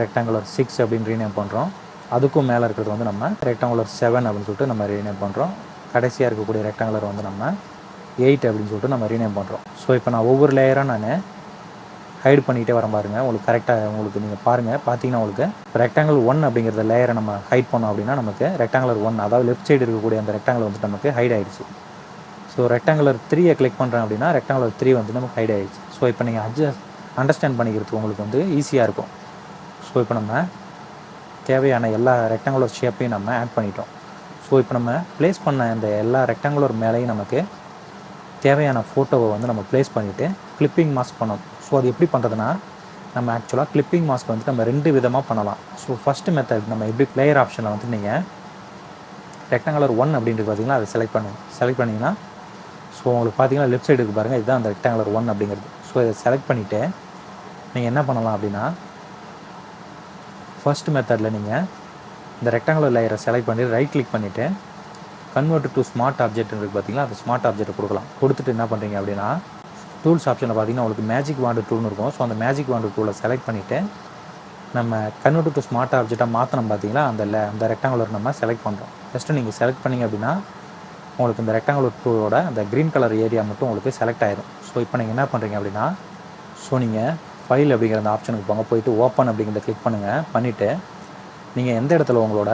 A: ரெக்டாங்குலர் சிக்ஸ் அப்படின்னு ரீநேம் பண்ணுறோம் அதுக்கும் மேலே இருக்கிறது வந்து நம்ம ரெக்டாங்குலர் செவன் அப்படின்னு சொல்லிட்டு நம்ம ரீநேம் பண்ணுறோம் கடைசியாக இருக்கக்கூடிய ரெக்டாங்குலர் வந்து நம்ம எயிட் அப்படின்னு சொல்லிட்டு நம்ம ரீநேம் பண்ணுறோம் ஸோ இப்போ நான் ஒவ்வொரு லேயராக நான் ஹைட் பண்ணிகிட்டே வரேன் பாருங்கள் உங்களுக்கு கரெக்டாக உங்களுக்கு நீங்கள் பாருங்கள் பார்த்தீங்கன்னா உங்களுக்கு ரெக்டாங்கிள் ஒன் அப்படிங்கிறத லேயரை நம்ம ஹைட் பண்ணோம் அப்படின்னா நமக்கு ரெக்டாங்குலர் ஒன் அதாவது லெஃப்ட் சைடு இருக்கக்கூடிய அந்த ரெக்டாங்கிள் வந்து நமக்கு ஹைட் ஆகிடுச்சு ஸோ ரெக்டாங்குலர் த்ரீயை கிளிக் பண்ணுறேன் அப்படின்னா ரெக்டாங்குலர் த்ரீ வந்து நமக்கு ஹைட் ஆகிடுச்சு ஸோ இப்போ நீங்கள் அட்ஜஸ்ட் அண்டர்ஸ்டாண்ட் பண்ணிக்கிறதுக்கு உங்களுக்கு வந்து ஈஸியாக இருக்கும். ஸோ இப்போ நம்ம தேவையான எல்லா ரெக்டாங்குலர் ஷேப்பையும் நம்ம ஆட் பண்ணிட்டோம். ஸோ இப்போ நம்ம ப்ளேஸ் பண்ண இந்த எல்லா ரெக்டாங்குலர் மேலேயும் நமக்கு தேவையான ஃபோட்டோவை வந்து நம்ம ப்ளேஸ் பண்ணிவிட்டு கிளிப்பிங் மாஸ்க் பண்ணோம் ஸோ அது எப்படி பண்ணுறதுனா நம்ம ஆக்சுவலாக கிளிப்பிங் மாஸ்க் வந்துட்டு நம்ம ரெண்டு விதமாக பண்ணலாம். ஸோ ஃபஸ்ட்டு மெத்தட் நம்ம எப்படி பிளேயர் ஆப்ஷனில் வந்து நீங்கள் ரெக்டாங்குலர் ஒன் அப்படின்றது பார்த்தீங்கன்னா அதை செலக்ட் பண்ணுங்க செலக்ட் பண்ணிங்கன்னா ஸோ உங்களுக்கு பார்த்தீங்கன்னா லெஃப்ட் சைடுக்கு பாருங்கள் இதுதான் அந்த ரெக்டாங்குலர் ஒன் அப்படிங்கிறது. ஸோ இதை செலக்ட் பண்ணிவிட்டு நீங்கள் என்ன பண்ணலாம் அப்படின்னா ஃபர்ஸ்ட் மெத்தடில் நீங்கள் இந்த ரெக்டாங்குலர் லேயரை செலக்ட் பண்ணி ரைட் கிளிக் பண்ணிவிட்டு கன்வெர்ட் டு ஸ்மார்ட் ஆப்ஜெக்ட் இருக்குது பார்த்தீங்களா அந்த ஸ்மார்ட் ஆப்ஜெக்ட் கொடுக்கலாம். கொடுத்துட்டு என்ன பண்ணுறீங்க அப்படின்னா டூல்ஸ் ஆப்ஷனில் பார்த்தீங்கன்னா உங்களுக்கு மேஜிக் வாண்டு டூல்னு இருக்கும். ஸோ அந்த மேஜிக் வாண்டு டூலை செலக்ட் பண்ணிவிட்டு நம்ம கன்வெர்ட் டு ஸ்மார்ட் ஆப்ஜெக்டாக மாற்றணும் பார்த்தீங்களா அந்த அந்த ரெக்டாங்குலர் நம்ம செலக்ட் பண்ணுறோம் ஃபஸ்ட்டு நீங்கள் செலக்ட் பண்ணீங்க அப்படின்னா உங்களுக்கு இந்த ரெக்டாங்குலர் டூலோட அந்த க்ரீன் கலர் ஏரியா மட்டும் உங்களுக்கு செலக்ட் ஆயிடும் ஸோ இப்போ நீங்கள் என்ன பண்ணுறீங்க அப்படின்னா ஸோ நீங்கள் ஃபைல் அப்படிங்கிற அந்த ஆப்ஷனுக்கு போங்க. போயிட்டு ஓப்பன் அப்படிங்கிறத கிளிக் பண்ணுங்கள் பண்ணிவிட்டு நீங்கள் எந்த இடத்துல உங்களோட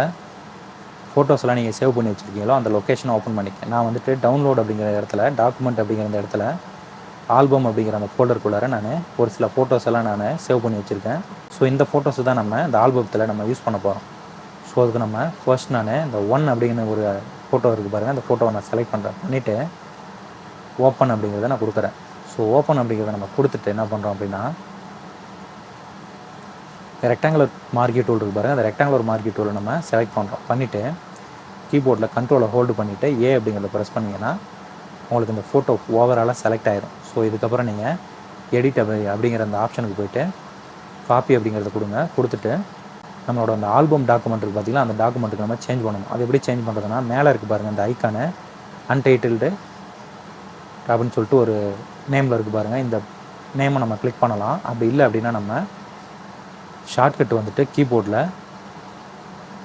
A: ஃபோட்டோஸ்லாம் நீங்கள் சேவ் பண்ணி வச்சுருக்கீங்களோ அந்த லொக்கேஷனை ஓப்பன் பண்ணிக்க. நான் வந்துட்டு டவுன்லோட் அப்படிங்கிற இடத்துல டாக்குமெண்ட் அப்படிங்கிற அந்த இடத்துல ஆல்பம் அப்படிங்கிற அந்த ஃபோல்டருக்குள்ளார நான் ஒரு சில ஃபோட்டோஸ் எல்லாம் நான் சேவ் பண்ணி வச்சுருக்கேன். ஸோ இந்த ஃபோட்டோஸ் தான் நம்ம இந்த ஆல்பத்தில் நம்ம யூஸ் பண்ண போகிறோம் ஸோ அதுக்கு நம்ம ஃபர்ஸ்ட் நான் இந்த ஒன் அப்படிங்கிற ஒரு ஃபோட்டோ இருக்குது பாருங்கள் அந்த ஃபோட்டோவை நான் செலக்ட் பண்ணுறேன் பண்ணிவிட்டு ஓப்பன் அப்படிங்கிறத நான் கொடுக்குறேன். ஸோ ஓப்பன் அப்படிங்கிறத நம்ம கொடுத்துட்டு என்ன பண்ணுறோம் அப்படின்னா ரெக்டாங்குலர் மார்க்கெட் டூல் இருக்கு பாருங்கள் அந்த ரெக்டாங்குலர் மார்க்கெட் டூலை நம்ம செலக்ட் பண்ணுறோம் பண்ணிவிட்டு கீபோர்டில் கண்ட்ரோலை ஹோல்டு பண்ணிவிட்டு ஏ அப்படிங்கிறத ப்ரெஸ் பண்ணிங்கன்னா உங்களுக்கு இந்த ஃபோட்டோ ஓவராலாக செலக்ட் ஆயிடும் ஸோ இதுக்கப்புறம் நீங்கள் எடிட் அப்படி அப்படிங்கிற அந்த ஆப்ஷனுக்கு போயிட்டு காப்பி அப்படிங்கிறத கொடுங்க. கொடுத்துட்டு நம்மளோட அந்த ஆல்பம் டாக்குமெண்ட் இருக்குது பார்த்தீங்களா அந்த டாக்குமெண்ட்டுக்கு நம்ம சேஞ்ச் பண்ணணும். அது எப்படி சேஞ்ச் பண்ணுறதுனா மேலே இருக்குது பாருங்கள் அந்த ஐக்கானு அன்டைட்டில்டு அப்படின்னு சொல்லிட்டு ஒரு நேமில் இருக்குது பாருங்கள் இந்த நேமை நம்ம கிளிக் பண்ணலாம். அப்படி இல்லை அப்படின்னா நம்ம ஷார்ட்கட் வந்துட்டு கீபோர்டில்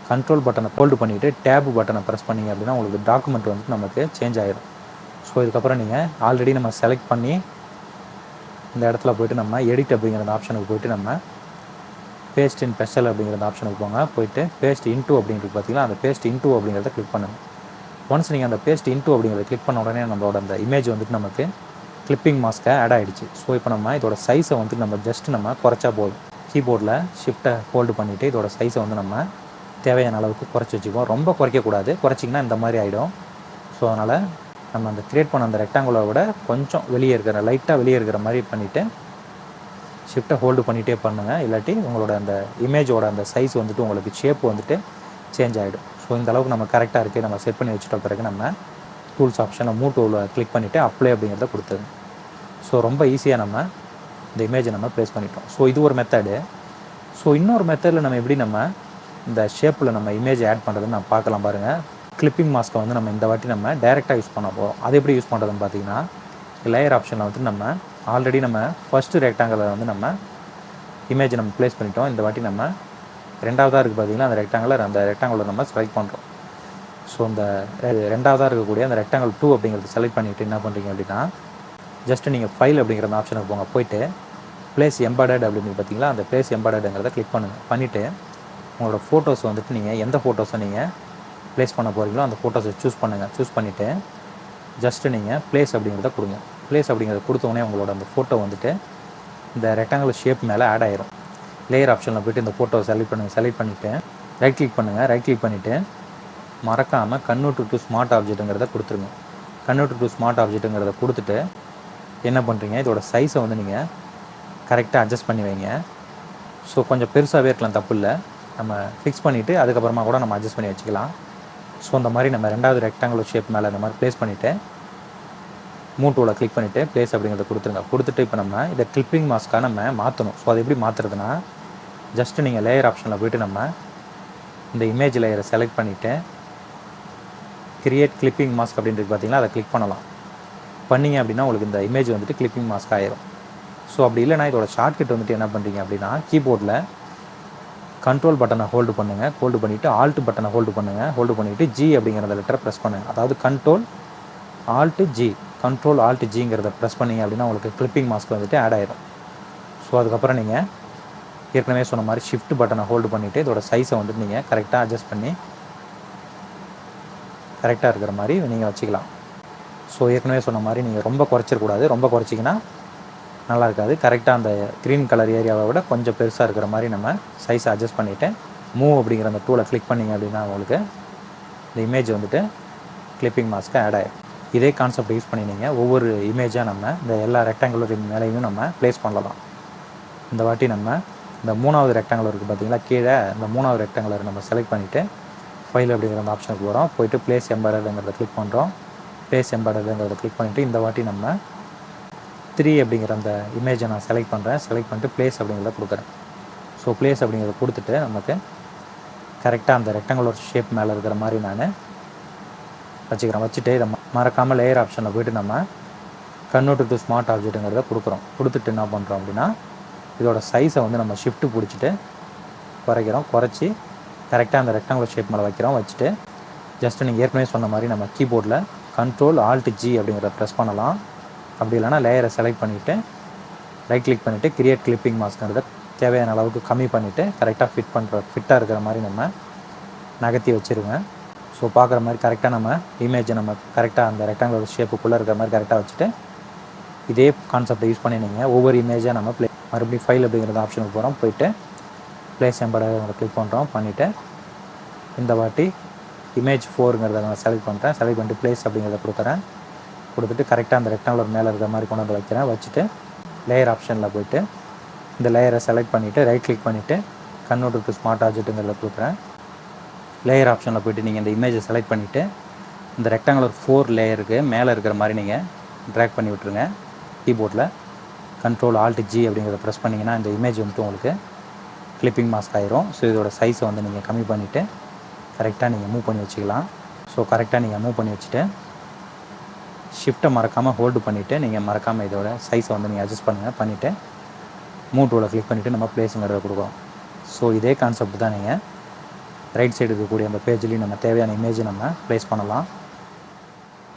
A: கண்ட்ரோல் பட்டனை ஹோல்டு பண்ணிவிட்டு டேப் பட்டனை ப்ரெஸ் பண்ணிங்க அப்படின்னா உங்களுக்கு டாக்குமெண்ட் வந்துட்டு நமக்கு சேஞ்ச் ஆகிடும் ஸோ இதுக்கப்புறம் நீங்கள் ஆல்ரெடி நம்ம செலக்ட் பண்ணி இந்த இடத்துல போயிட்டு நம்ம எடிட் அப்படிங்கிற அந்த ஆப்ஷனுக்கு போயிட்டு நம்ம பேஸ்ட் இன் ஸ்பெஷல் அப்படிங்கிற ஆப்ஷனுக்கு போங்க. போயிட்டு பேஸ்ட் இன்டூ அப்படிங்கிறது பார்த்தீங்கன்னா அந்த பேஸ்ட் இன்டூ அப்படிங்கிறத கிளிக் பண்ணுங்கள் ஒன்ஸ் நீங்கள் அந்த பேஸ்ட் இன்டூ அப்படிங்கிறத கிளிக் பண்ண உடனே நம்மளோட அந்த இமேஜ் வந்துட்டு நமக்கு கிளிப்பிங் மாஸ்க்கை ஆட் ஆகிடுச்சு ஸோ இப்போ நம்ம இதோட சைஸை வந்துட்டு நம்ம ஜஸ்ட் நம்ம குறைச்சா போதும். கீபோர்டில் ஷிஃப்ட்டை ஹோல்டு பண்ணிவிட்டு இதோட சைஸை வந்து நம்ம தேவையான அளவுக்கு குறைச்சி வச்சுக்குவோம். ரொம்ப குறைக்கக்கூடாது. குறைச்சிங்கன்னா இந்த மாதிரி ஆகிடும் ஸோ அதனால் நம்ம அந்த க்ரியேட் பண்ண அந்த ரெக்டாங்குலரை விட கொஞ்சம் வெளியே இருக்கிற லைட்டாக வெளியே இருக்கிற மாதிரி பண்ணிவிட்டு ஷிஃப்ட்டை ஹோல்டு பண்ணிகிட்டே பண்ணுங்கள் இல்லாட்டி உங்களோட அந்த இமேஜோட அந்த சைஸ் வந்துட்டு உங்களுக்கு ஷேப் வந்துட்டு சேஞ்ச் ஆகிடும் ஸோ இந்த அளவுக்கு நம்ம கரெக்டாக இருக்குது நம்ம செட் பண்ணி வச்சுட்ட பிறகு நம்ம டூல்ஸ் ஆப்ஷனை மூ டூலில் கிளிக் பண்ணிவிட்டு அப்ளை அப்படிங்கிறத கொடுத்துருங்க. ஸோ ரொம்ப ஈஸியாக நம்ம இந்த இமேஜை நம்ம ப்ளேஸ் பண்ணிட்டோம். ஸோ இது ஒரு மெத்தடு ஸோ இன்னொரு மெத்தடில் நம்ம எப்படி நம்ம இந்த ஷேப்பில் நம்ம இமேஜ் ஆட் பண்ணுறதுன்னு நம்ம பார்க்கலாம் பாருங்கள் கிளிப்பிங் மாஸ்க்கை வந்து நம்ம இந்த வாட்டி நம்ம டைரெக்டாக யூஸ் பண்ண போகிறோம் அது எப்படி யூஸ் பண்ணுறதுன்னு பார்த்தீங்கன்னா லேயர் ஆப்ஷனில் வந்து நம்ம ஆல்ரெடி நம்ம ஃபஸ்ட்டு ரெக்டாங்கிளில் வந்து நம்ம இமேஜை நம்ம ப்ளேஸ் பண்ணிட்டோம். இந்த வாட்டி நம்ம ரெண்டாவதாக இருக்குது பார்த்தீங்கன்னா அந்த ரெக்டாங்கில் அந்த ரெக்டாங்குலர் நம்ம செலக்ட் பண்ணுறோம் ஸோ இந்த ரெண்டாவதாக இருக்கக்கூடிய அந்த ரெக்டாங்கிள் டூ அப்படிங்கிறது செலக்ட் பண்ணிவிட்டு என்ன பண்ணுறீங்க அப்படின்னா ஜஸ்ட் நீங்கள் ஃபைல் அப்படிங்கிற அந்த ஆப்ஷனுக்கு போங்க. போயிட்டு ப்ளேஸ் எம்பாடட் அப்படின்னு பார்த்தீங்களா அந்த ப்ளேஸ் எம்பாடடுங்கிறத கிளிக் பண்ணுங்கள் பண்ணிவிட்டு உங்களோட ஃபோட்டோஸ் வந்துட்டு நீங்கள் எந்த ஃபோட்டோஸை நீங்கள் ப்ளேஸ் பண்ண போகிறீங்களோ அந்த ஃபோட்டோஸை சூஸ் பண்ணுங்கள் சூஸ் பண்ணிவிட்டு ஜஸ்ட்டு நீங்கள் ப்ளேஸ் அப்படிங்கிறத கொடுங்க. ப்ளேஸ் அப்படிங்கிறத கொடுத்தோடனே உங்களோட அந்த ஃபோட்டோ வந்துட்டு இந்த ரெக்டாங்குலர் ஷேப் மேலே ஆட் ஆயிரும். லேயர் ஆப்ஷனில் போயிட்டு இந்த ஃபோட்டோவை செலக்ட் பண்ணுங்கள் செலக்ட் பண்ணிவிட்டு ரைட் கிளிக் பண்ணுங்கள் ரைட் கிளிக் பண்ணிவிட்டு மறக்காமல் கன்வெர்ட் டு ஸ்மார்ட் ஆப்ஜெக்ட்டுங்கிறத கொடுத்துருங்க. கன்வெர்ட் டு ஸ்மார்ட் ஆப்ஜெக்ட்டுங்கிறத கொடுத்துட்டு என்ன பண்ணுறீங்க இதோட சைஸை வந்து நீங்கள் கரெக்டாக அட்ஜஸ்ட் பண்ணி வைங்க. ஸோ கொஞ்சம் பெருசாகவே இருக்கலாம் தப்பு இல்லை. நம்ம ஃபிக்ஸ் பண்ணிவிட்டு அதுக்கப்புறமா கூட நம்ம அட்ஜஸ்ட் பண்ணி வச்சுக்கலாம். ஸோ அந்த மாதிரி நம்ம ரெண்டாவது ரெக்டாங்குலர் ஷேப் மேலே இந்த மாதிரி ப்ளேஸ் பண்ணிவிட்டு மூட்டோவில் கிளிக் பண்ணிவிட்டு ப்ளேஸ் அப்படிங்கிறத கொடுத்துருங்க. கொடுத்துட்டு இப்போ நம்ம இதை கிளிப்பிங் மாஸ்க்காக நம்ம மாற்றணும் ஸோ அது எப்படி மாற்றுறதுனா ஜஸ்ட்டு நீங்கள் லேயர் ஆப்ஷனில் போய்ட்டு நம்ம இந்த இமேஜ் லேயரை செலக்ட் பண்ணிவிட்டு கிரியேட் கிளிப்பிங் மாஸ்க் அப்படின்றது பார்த்தீங்கன்னா அதை கிளிக் பண்ணலாம். பண்ணீங்க அப்படின்னா உங்களுக்கு இந்த இமேஜ் வந்துட்டு கிளிப்பிங் மாஸ்க் ஆயிரும். ஸோ அப்படி இல்லைனா இதோட ஷார்ட்கட் வந்துட்டு என்ன பண்ணுறீங்க அப்படின்னா கீபோர்டில் கண்ட்ரோல் பட்டனை ஹோல்டு பண்ணுங்கள் ஹோல்டு பண்ணிவிட்டு ஆல்ட் பட்டனை ஹோல்டு பண்ணுங்கள் ஹோல்டு பண்ணிவிட்டு ஜி அப்படிங்கிறத லெட்டரை ப்ரெஸ் பண்ணுங்கள் அதாவது control alt G control alt ஜிங்கிறத press பண்ணீங்க அப்படின்னா உங்களுக்கு கிளிப்பிங் மாஸ்க் வந்துட்டு ஆட் ஆயிடும் ஸோ அதுக்கப்புறம் நீங்கள் ஏற்கனவே சொன்ன மாதிரி ஷிஃப்ட் பட்டனை ஹோல்டு பண்ணிவிட்டு இதோட சைஸை வந்துட்டு நீங்கள் கரெக்டாக அட்ஜஸ்ட் பண்ணி கரெக்டாக இருக்கிற மாதிரி நீங்கள் வச்சுக்கலாம். ஸோ ஏற்கனவே சொன்ன மாதிரி நீங்கள் ரொம்ப குறைச்சிடக்கூடாது. ரொம்ப குறைச்சிங்கன்னா நல்லா இருக்காது கரெக்டாக அந்த க்ரீன் கலர் ஏரியாவை விட கொஞ்சம் பெருசாக இருக்கிற மாதிரி நம்ம சைஸை அட்ஜஸ்ட் பண்ணிவிட்டு மூவ் அப்படிங்கிற அந்த டூலை கிளிக் பண்ணிங்க அப்படின்னா உங்களுக்கு இந்த இமேஜ் வந்துட்டு கிளிப்பிங் மாஸ்க்கு ஆட் ஆகிடும் இதே கான்செப்ட் யூஸ் பண்ணி நீங்கள் ஒவ்வொரு இமேஜாக நம்ம இந்த எல்லா ரெக்டாங்குலர் மேலேயும் நம்ம ப்ளேஸ் பண்ணலாம். இந்த வாட்டி நம்ம இந்த மூணாவது ரெக்டாங்குலர் இருக்குது பார்த்தீங்களா? கீழே இந்த மூணாவது ரெக்டாங்குலர் நம்ம செலக்ட் பண்ணிவிட்டு ஃபைல் அப்படிங்கிற அந்த ஆப்ஷனுக்கு போகிறோம் போயிட்டு ப்ளேஸ் எம்பரர்ங்கிறத கிளிக் பண்ணுறோம் ப்ளேஸ் எம்பாய்டருங்கிறத கிளிக் பண்ணிவிட்டு இந்த வாட்டி நம்ம த்ரீ அப்படிங்கிற அந்த இமேஜை நான் செலக்ட் பண்ணுறேன் செலக்ட் பண்ணிட்டு ப்ளேஸ் அப்படிங்கிறத கொடுக்குறேன். ஸோ ப்ளேஸ் அப்படிங்கிறத கொடுத்துட்டு நமக்கு கரெக்டாக அந்த ரெக்டாங்குலர் ஷேப் மேலே இருக்கிற மாதிரி நான் வச்சுக்கிறேன். வச்சுட்டு இதை ம- மறக்காமல் லேயர் ஆப்ஷனில் போயிட்டு நம்ம கன்வெர்ட் டு ஸ்மார்ட் ஆப்ஜெக்ட்டுங்கிறத கொடுக்குறோம். கொடுத்துட்டு என்ன பண்ணுறோம் அப்படின்னா இதோட சைஸை வந்து நம்ம ஷிஃப்ட் பிடிச்சிட்டு குறைக்கிறோம். குறைச்சி கரெக்டாக அந்த ரெக்டாங்குலர் ஷேப் மேலே வைக்கிறோம். வச்சுட்டு ஜஸ்ட் நீங்கள் ஏற்கனவே சொன்ன மாதிரி நம்ம கீபோர்டில் கண்ட்ரோல் ஆல்ட் ஜி அப்படிங்கிறத ப்ரெஸ் பண்ணலாம். அப்படி இல்லைனா லேயரை செலக்ட் பண்ணிவிட்டு ரைட் கிளிக் பண்ணிவிட்டு கிரியேட் கிளிப்பிங் மாஸ்க்ங்கிறத தேவையான அளவுக்கு கம்மி பண்ணிவிட்டு கரெக்டாக ஃபிட் பண்ணுற ஃபிட்டாக இருக்கிற மாதிரி நம்ம நகர்த்தி வச்சுருங்க. ஸோ பார்க்குற மாதிரி கரெக்டாக நம்ம இமேஜை நம்ம கரெக்டாக அந்த ரெக்டாங்குலர் ஷேப்புக்குள்ளே இருக்கிற மாதிரி கரெக்டாக வச்சுட்டு இதே கான்செப்டை யூஸ் பண்ணி நீங்கள் ஒவ்வொரு இமேஜாக நம்ம ப்ளே மறுபடியும் ஃபைல் அப்படிங்கிறது ஆப்ஷனுக்கு போகிறோம் போயிட்டு ப்ளேஸ் எம்படாக கிளிக் பண்ணுறோம் பண்ணிவிட்டு இந்த வாட்டி இமேஜ் ஃபோருங்கிறத நான் செலக்ட் பண்ணுறேன் செலக்ட் பண்ணிட்டு ப்ளேஸ் அப்படிங்கிறத கொடுக்குறேன் கொடுத்துட்டு கரெக்டாக அந்த ரெக்டாங்குலர் மேலே இருக்கிற மாதிரி கொண்டு வந்து வைக்கிறேன். வச்சுட்டு லேயர் ஆப்ஷனில் போயிட்டு இந்த லேயரை செலக்ட் பண்ணிவிட்டு ரைட் கிளிக் பண்ணிவிட்டு கன்வெர்ட் டு ஸ்மார்ட் ஆப்ஜெக்ட்டுங்கிறத கொடுக்குறேன். லேயர் ஆப்ஷனில் போயிட்டு நீங்கள் இந்த இமேஜை செலக்ட் பண்ணிவிட்டு இந்த ரெக்டாங்குலர் ஃபோர் லேயருக்கு மேலே இருக்கிற மாதிரி நீங்கள் ட்ராக் பண்ணி விட்ருங்க கீபோர்டில் கண்ட்ரோல் ஆல்ட் ஜி அப்படிங்கிறத ப்ரெஸ் பண்ணிங்கன்னா இந்த இமேஜ் வந்துட்டு உங்களுக்கு கிளிப்பிங் மாஸ்க் ஆயிரும். ஸோ இதோட சைஸை வந்து நீங்கள் கம்மி பண்ணிவிட்டு கரெக்டாக நீங்கள் மூவ் பண்ணி வச்சுக்கலாம். ஸோ கரெக்டாக நீங்கள் மூவ் பண்ணி வச்சுட்டு ஷிஃப்ட்டை மறக்காமல் ஹோல்டு பண்ணிவிட்டு நீங்கள் மறக்காமல் இதோட சைஸை வந்து நீங்கள் அட்ஜஸ்ட் பண்ணுங்கள் பண்ணிவிட்டு மூவ் டூவில் கிளிக் பண்ணிவிட்டு நம்ம பிளேஸுங்கிறத கொடுக்குறோம் ஸோ இதே கான்செப்ட் தான் நீங்கள் ரைட் சைடு இருக்கக்கூடிய அந்த பேஜ்லேயும் நம்ம தேவையான இமேஜை நம்ம ப்ளேஸ் பண்ணலாம்.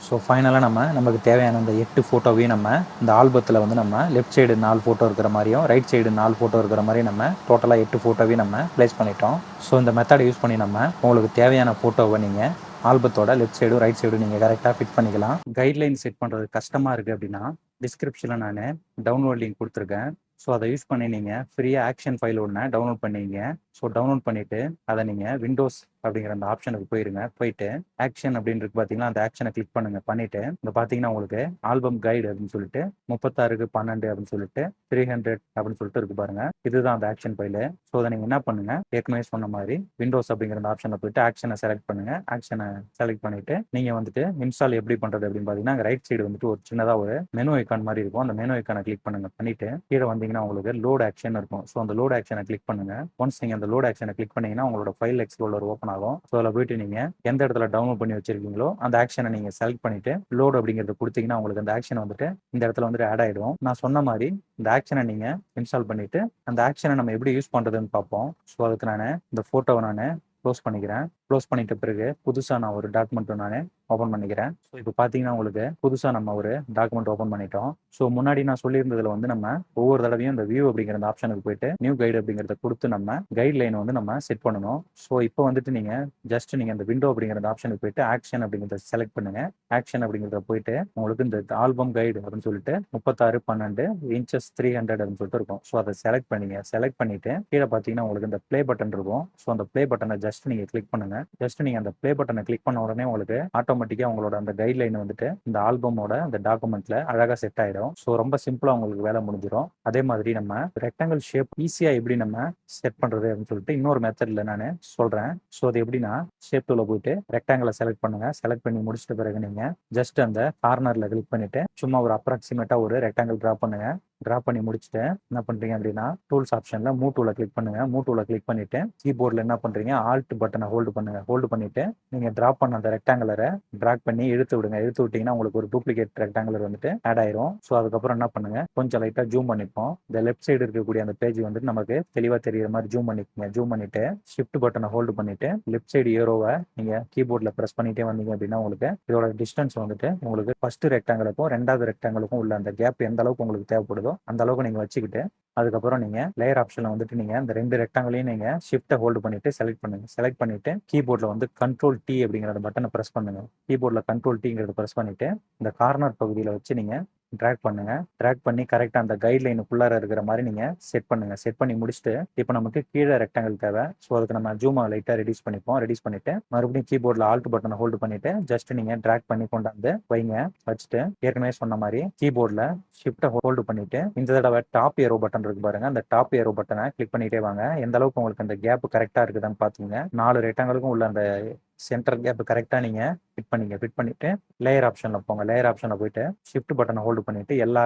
A: ஸோ ஃபைனலாக நம்ம நமக்கு தேவையான அந்த எட்டு ஃபோட்டோவையும் நம்ம இந்த ஆல்பத்தில் வந்து நம்ம லெஃப்ட் சைடு நாலு ஃபோட்டோ இருக்கிற மாதிரியும் ரைட் சைடு நாலு ஃபோட்டோ இருக்கிற மாதிரியும் நம்ம டோட்டலாக எட்டு ஃபோட்டோவையும் நம்ம ப்ளேஸ் பண்ணிட்டோம். ஸோ இந்த மெத்தடை யூஸ் பண்ணி நம்ம உங்களுக்கு தேவையான ஃபோட்டோவை நீங்கள் ஆல்பத்தோட லெஃப்ட் சைடும் ரைட் சைடும் நீங்கள் கரெக்டாக ஃபிட் பண்ணிக்கலாம். கைட்லைன் செட் பண்ணுறது கஷ்டமாக இருக்குது அப்படின்னா டிஸ்கிரிப்ஷனில் நான் டவுன்லோட் லிங்க் கொடுத்துருக்கேன். ஸோ அதை யூஸ் பண்ணி நீங்கள் ஃப்ரீயாக ஆக்ஷன் ஃபைல் ஒன்று டவுன்லோட் பண்ணிங்க. ஸோ டவுன்லோட் பண்ணிவிட்டு அதை நீங்கள் விண்டோஸ் அப்படிங்கிற அந்த ஆப்ஷனுக்கு போயிருங்க. போயிட்டு ஆக்ஷன் அப்படின்னு இருக்கு பார்த்தீங்கன்னா அந்த ஆக்ஷனை கிளிக் பண்ணுங்க. பண்ணிட்டு இந்த பார்த்தீங்கன்னா உங்களுக்கு ஆல்பம் கைடு அப்படின்னு சொல்லிட்டு முப்பத்தாறுக்கு பன்னெண்டு அப்படின்னு சொல்லிட்டு த்ரீ ஹண்ட்ரட் அப்படின்னு சொல்லிட்டு இருக்கு பாருங்க. இதுதான் அந்த ஆக்ஷன் ஃபைலு ஸோ அதை நீங்கள் என்ன பண்ணுங்க? ஏற்கனவே சொன்ன மாதிரி விண்டோஸ் அப்படிங்கிற அந்த ஆப்ஷனை போயிட்டு ஆக்ஷனை செலக்ட் பண்ணுங்க. ஆக்ஷனை செலக்ட் பண்ணிட்டு நீங்கள் வந்துட்டு இன்ஸ்டால் எப்படி பண்ணுறது அப்படின்னு பார்த்தீங்கன்னா ரைட் சைடு வந்துட்டு ஒரு சின்னதாக ஒரு மெனு ஐக்கான் மாதிரி இருக்கும். அந்த மெனு ஐக்கானை கிளிக் பண்ணுங்க. பண்ணிட்டு கீழே வந்தீங்கன்னா உங்களுக்கு லோட் ஆக்ஷன் இருக்கும். ஸோ அந்த லோட் ஆக்ஷனை கிளிக் பண்ணுங்க. ஒன்ஸ் நீங்கள் அந்த லோட் ஆக்ஷனை கிளிக் பண்ணீங்கன்னா உங்களோட ஃபைல் எக்ஸ்ப்ளோர் ஓப்பன் ஆகும். ஸோ அதில் போயிட்டு நீங்கள் எந்த இடத்துல டவுன்லோட் பண்ணி வச்சிருக்கீங்களோ அந்த ஆக்ஷனை நீங்கள் செலக்ட் பண்ணிட்டு லோடு அப்படிங்கிறத கொடுத்தீங்கன்னா உங்களுக்கு அந்த ஆக்ஷன் வந்துட்டு இந்த இடத்துல வந்துட்டு ஆட் ஆகிடும் நான் சொன்ன மாதிரி இந்த ஆக்ஷனை நீங்கள் இன்ஸ்டால் பண்ணிவிட்டு அந்த ஆக்ஷனை நம்ம எப்படி யூஸ் பண்ணுறதுன்னு பார்ப்போம். ஸோ அதுக்கு நான் இந்த ஃபோட்டோவை நான் க்ளோஸ் பண்ணிக்கிறேன். க்ளோஸ் பண்ணிட்ட பிறகு புதுசாக நான் ஒரு டாக்குமெண்ட்டை நான் ஓப்பன் பண்ணிக்கிறேன். ஸோ இப்போ பார்த்தீங்கன்னா உங்களுக்கு புதுசாக நம்ம ஒரு டாக்குமெண்ட் ஓப்பன் பண்ணிட்டோம். ஸோ முன்னாடி நான் சொல்லியிருந்ததில் வந்து நம்ம ஒவ்வொரு தடவையும் இந்த வியூ அப்படிங்கிற அந்த ஆப்ஷனுக்கு போயிட்டு நியூ கைடு அப்படிங்கிறத கொடுத்து நம்ம கைட் லைன் வந்து நம்ம செட் பண்ணணும். ஸோ இப்போ வந்துட்டு நீங்கள் ஜஸ்ட் நீங்கள் அந்த விண்டோ அப்படிங்கிற அந்த ஆப்ஷனுக்கு போயிட்டு ஆக்ஷன் அப்படிங்கிறத செலக்ட் பண்ணுங்க. ஆக்ஷன் அப்படிங்கிறத போயிட்டு உங்களுக்கு இந்த ஆல்பம் கைடு அப்படின்னு சொல்லிட்டு முப்பத்தாறு பன்னெண்டு இன்ச்சஸ் த்ரீ ஹண்ட்ரட் அப்படின்னு சொல்லிட்டு இருக்கும். ஸோ அதை செலக்ட் பண்ணிங்க. செலக்ட் பண்ணிட்டு கீழே பார்த்தீங்கன்னா உங்களுக்கு இந்த ப்ளே பட்டன் இருக்கும். ஸோ அந்த ப்ளே பட்டனை ஜஸ்ட் நீங்கள் கிளிக் பண்ணுங்க. ஜஸ்ட் நீங்கள் அந்த ப்ளே பட்டனை கிளிக் பண்ண உடனே உங்களுக்கு ஆட்டோமேட்டிக்காக உங்களோட அந்த கைட்லைன் வந்துட்டு இந்த ஆல்பமோட அந்த டாக்குமெண்ட்ல அழகாக செட் ஆகிடும் ஸோ ரொம்ப சிம்பிளாக உங்களுக்கு வேலை முடிஞ்சிடும் அதே மாதிரி நம்ம ரெக்டாங்கிள் ஷேப் ஈஸியாக எப்படி நம்ம செட் பண்ணுறது அப்படின்னு சொல்லிட்டு இன்னொரு மெத்தடில் நான் சொல்கிறேன் ஸோ அது எப்படின்னா ஷேப் டூல போயிட்டு ரெக்டாங்கிளை செலக்ட் பண்ணுங்க. செலக்ட் பண்ணி முடிச்சிட்ட பிறகு நீங்கள் ஜஸ்ட் அந்த கார்னரில் கிளிக் பண்ணிட்டு சும்மா ஒரு அப்ராக்சிமேட்டாக ஒரு ரெக்டாங்கிள் ட்ரா பண்ணுங்க. ட்ரா பண்ணி முடிச்சுட்டு என்ன பண்ணுறீங்க அப்படின்னா டூல்ஸ் ஆப்ஷனில் மூ டூலை கிளிக் பண்ணுங்கள் மூ டூலை கிளிக் பண்ணிவிட்டு கீபோர்டில் என்ன பண்ணுறீங்க ஆல்ட் பட்டனை ஹோல்டு பண்ணுங்க. ஹோல்டு பண்ணிட்டு நீங்கள் ட்ராப் பண்ண அந்த ரெக்டாங்குலரை ட்ராக் பண்ணி இழுத்து விடுங்க. இழுத்து விட்டிங்கன்னா உங்களுக்கு ஒரு டூப்ளிகேட் ரெக்டாங்குலர் வந்துட்டு ஆட் ஆயிரும். ஸோ அதுக்கப்புறம் என்ன பண்ணுங்க கொஞ்சம் லைட்டாக ஜூம் பண்ணிப்போம். இந்த லெஃப்ட் சைடு இருக்கக்கூடிய அந்த பேஜ் வந்துட்டு நமக்கு தெளிவாக தெரிகிற மாதிரி ஜூம் பண்ணிக்கோங்க. ஜூம் பண்ணிட்டு ஷிஃப்ட் பட்டனை ஹோல்டு பண்ணிட்டு லெஃப்ட் சைடு ஏரோவை நீங்கள் கீபோர்டில் ப்ரெஸ் பண்ணிட்டே வந்தீங்க அப்படின்னா உங்களுக்கு இதோட டிஸ்டன்ஸ் வந்துட்டு உங்களுக்கு ஃபர்ஸ்ட் ரெக்டாங்களுக்கும் ரெண்டாவது ரெக்டாங்களுக்கும் உள்ள அந்த கேப் எந்த அளவுக்கு உங்களுக்கு தேவைப்படுது அந்த அளவுக்கு நீங்க வச்சுக்கிட்டு அதுக்கப்புறம் நீங்க லேயர் ஆப்ஷன்ல வந்துட்டு நீங்க இந்த ரெண்டு ரெக்டாங்களையும் நீங்க ஷிஃப்ட்டை ஹோல்டு பண்ணிட்டு செலக்ட் பண்ணுங்க. செலக்ட் பண்ணிட்டு கீபோர்டில் வந்து கண்ட்ரோல் டி அப்படிங்கிற பட்டனை ப்ரெஸ் பண்ணுங்க. கீபோர்டில் கண்ட்ரோல் டிங்கிறத ப்ரெஸ் பண்ணிட்டு இந்த கார்னர் பகுதியில் வச்சு நீங்க ட்ராக் பண்ணுங்க. ட்ராக் பண்ணி கரெக்டாக அந்த கைட்லைனுக்குள்ளார இருக்கிற மாதிரி நீங்க செட் பண்ணுங்க. செட் பண்ணி முடிச்சுட்டு இப்போ நமக்கு கீழே ரெக்டாங்கிள் தேவை. ஸோ அதுக்கு நம்ம ஜூமா லைட்டாக ரெடியூஸ் பண்ணிப்போம். ரெடியூஸ் பண்ணிட்டு மறுபடியும் கீபோர்டில் ஆல்ட் பட்டனை ஹோல்டு பண்ணிட்டு ஜஸ்ட் நீங்க ட்ராக் பண்ணி கொண்டாந்து வைங்க. வச்சுட்டு ஏற்கனவே சொன்ன மாதிரி கீபோர்டில் ஷிஃப்ட்டை ஹோல்டு பண்ணிட்டு இந்த தடவை டாப் ஏரோ பட்டன் இருக்கு பாருங்க. அந்த டாப் ஏரோ பட்டனை கிளிக் பண்ணிட்டே வாங்க. எந்த அளவுக்கு உங்களுக்கு அந்த கேப் கரெக்டாக இருக்குதான்னு பார்த்துங்க நாலு ரெக்டாங்களுக்கும் உள்ள அந்த சென்டர் கேப் கரெக்டாக நீங்கள் ஃபிட் பண்ணிங்க. ஃபிட் பண்ணிட்டு லேயர் ஆப்ஷனில் போங்க. லேயர் ஆப்ஷனில் போயிட்டு ஷிஃப்ட் பட்டனை ஹோல்டு பண்ணிட்டு எல்லா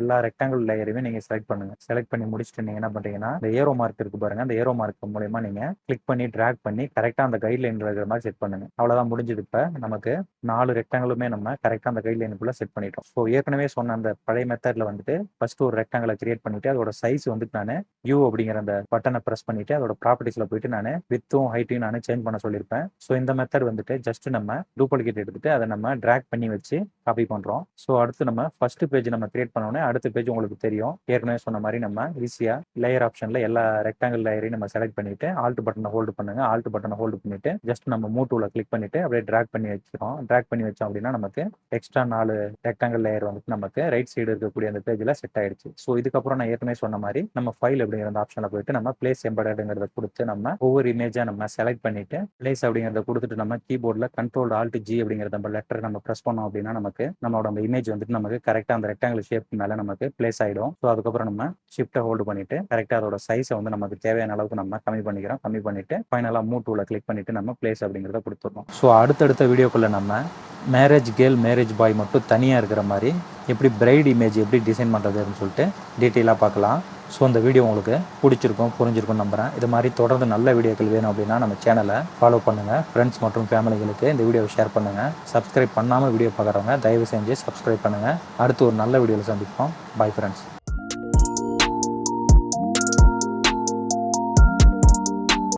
A: எல்லா ரெக்டாங்கிள் லேயரையுமே நீங்கள் செலக்ட் பண்ணுங்க. செலக்ட் பண்ணி முடிச்சுட்டு நீங்கள் என்ன பண்ணுறீங்கன்னா இந்த ஏரோ மார்க் இருக்கு பாருங்கள் அந்த ஏரோ மார்க் மூலயமா நீங்கள் கிளிக் பண்ணி ட்ராக் பண்ணி கரெக்டாக அந்த கைட்லைன் இருக்கிற மாதிரி செட் பண்ணுங்க. அவ்வளோதான் முடிஞ்சது இப்போ. நமக்கு நாலு ரெக்டாங்கிளுமே நம்ம கரெக்டாக அந்த கைட்லைனுக்குள்ளே செட் பண்ணிட்டோம். ஸோ ஏற்கனவே சொன்ன அந்த பழைய மெத்தடில் வந்துட்டு ஃபர்ஸ்ட் ஒரு ரெக்டாங்கிளை கிரியேட் பண்ணிட்டு அதோட சைஸ் வந்துட்டு நான் யூ அப்படிங்கிற அந்த பட்டனை ப்ரெஸ் பண்ணிட்டு அதோட ப்ராப்பர்ட்டிஸில் போயிட்டு நான் வித்தும் ஹைட்டையும் நான் சேஞ்ச் பண்ண சொல்லியிருப்பேன். ஸோ இந்த இந்த மெத்தட் வந்துட்டு ஜஸ்ட் நம்ம டூப்ளிகேட் எடுத்துட்டு அதை நம்ம ட்ராக் பண்ணி வச்சு காப்பி பண்ணுறோம் ஸோ அடுத்து நம்ம ஃபர்ஸ்ட் பேஜ் நம்ம கிரியேட் பண்ணோடனே அடுத்த பேஜ் உங்களுக்கு தெரியும். ஏற்கனவே சொன்ன மாதிரி நம்ம ஈஸியாக லேயர் ஆப்ஷனில் எல்லா ரெக்டாங்கிள் லேயரையும் நம்ம செலக்ட் பண்ணிட்டு ஆல்ட் பட்டனை ஹோல்டு பண்ணுங்க. ஆல்ட் பட்டனை ஹோல்டு பண்ணிட்டு ஜஸ்ட் நம்ம மூ டூல கிளிக் பண்ணிட்டு அப்படியே ட்ராக் பண்ணி வச்சிரும் ட்ராக் பண்ணி வச்சோம் அப்படின்னா நமக்கு எக்ஸ்ட்ரா நாலு ரெக்டாங்கிள் லேயர் வந்துட்டு நமக்கு ரைட் சைடு இருக்கக்கூடிய அந்த பேஜில் செட் ஆயிடுச்சு. ஸோ இதுக்கப்புறம் நான் ஏற்கனவே சொன்ன மாதிரி நம்ம ஃபைல் அப்படிங்கிற அந்த ஆப்ஷனில் போயிட்டு நம்ம பிளேஸ் எம்பர்டுங்கிறத கொடுத்து நம்ம ஒவ்வொரு இமேஜாக நம்ம செலக்ட் பண்ணிட்டு பிளேஸ் அப்படிங்கிறத கொடுத்துட்டு நம்ம கீபோர்டில் கண்ட்ரோல் ஆல்ட் ஜி அப்படிங்கிற நம்ம லெட்டர் நம்ம ப்ரெஸ் பண்ணோம் அப்படின்னா நமக்கு நம்மளோட நம்ம இமேஜ் வந்துட்டு நமக்கு கரெக்டாக அந்த ரெக்டாங்கிள் ஷேப் மேலே நமக்கு பிளேஸ் ஆகிடும் ஸோ அதுக்கப்புறம் நம்ம ஷிஃப்ட்டை ஹோல்டு பண்ணிட்டு கரெக்டாக அதோட சைஸை வந்து நமக்கு தேவையான அளவுக்கு நம்ம கம்மி பண்ணிக்கிறோம். கம்மி பண்ணிட்டு ஃபைனலாக மூ டூவில் கிளிக் பண்ணிட்டு நம்ம பிளேஸ் அப்படிங்கிறத கொடுத்துருவோம் ஸோ அடுத்தடுத்த வீடியோக்குள்ளே நம்ம மேரேஜ் கேர்ள் மேரேஜ் பாய் மட்டும் தனியாக இருக்கிற மாதிரி எப்படி பிரைட் இமேஜ் எப்படி டிசைன் பண்ணுறதுன்னு சொல்லிட்டு டீட்டெயிலாக பார்க்கலாம். ஸோ அந்த வீடியோ உங்களுக்கு பிடிச்சிருக்கும் புரிஞ்சிருக்கும் நம்புகிறேன் இது மாதிரி தொடர்ந்து நல்ல வீடியோக்கள் வேணும் அப்படின்னா நம்ம சேனலை ஃபாலோ பண்ணுங்கள் ஃப்ரெண்ட்ஸ் மற்றும் ஃபேமிலிகளுக்கு இந்த வீடியோவை ஷேர் பண்ணுங்கள் சப்ஸ்கிரைப் பண்ணாமல் வீடியோ பார்க்குறவங்க தயவு செஞ்சு சப்ஸ்கிரைப் பண்ணுங்கள் அடுத்து ஒரு நல்ல வீடியோவில் சந்திப்போம். Bye friends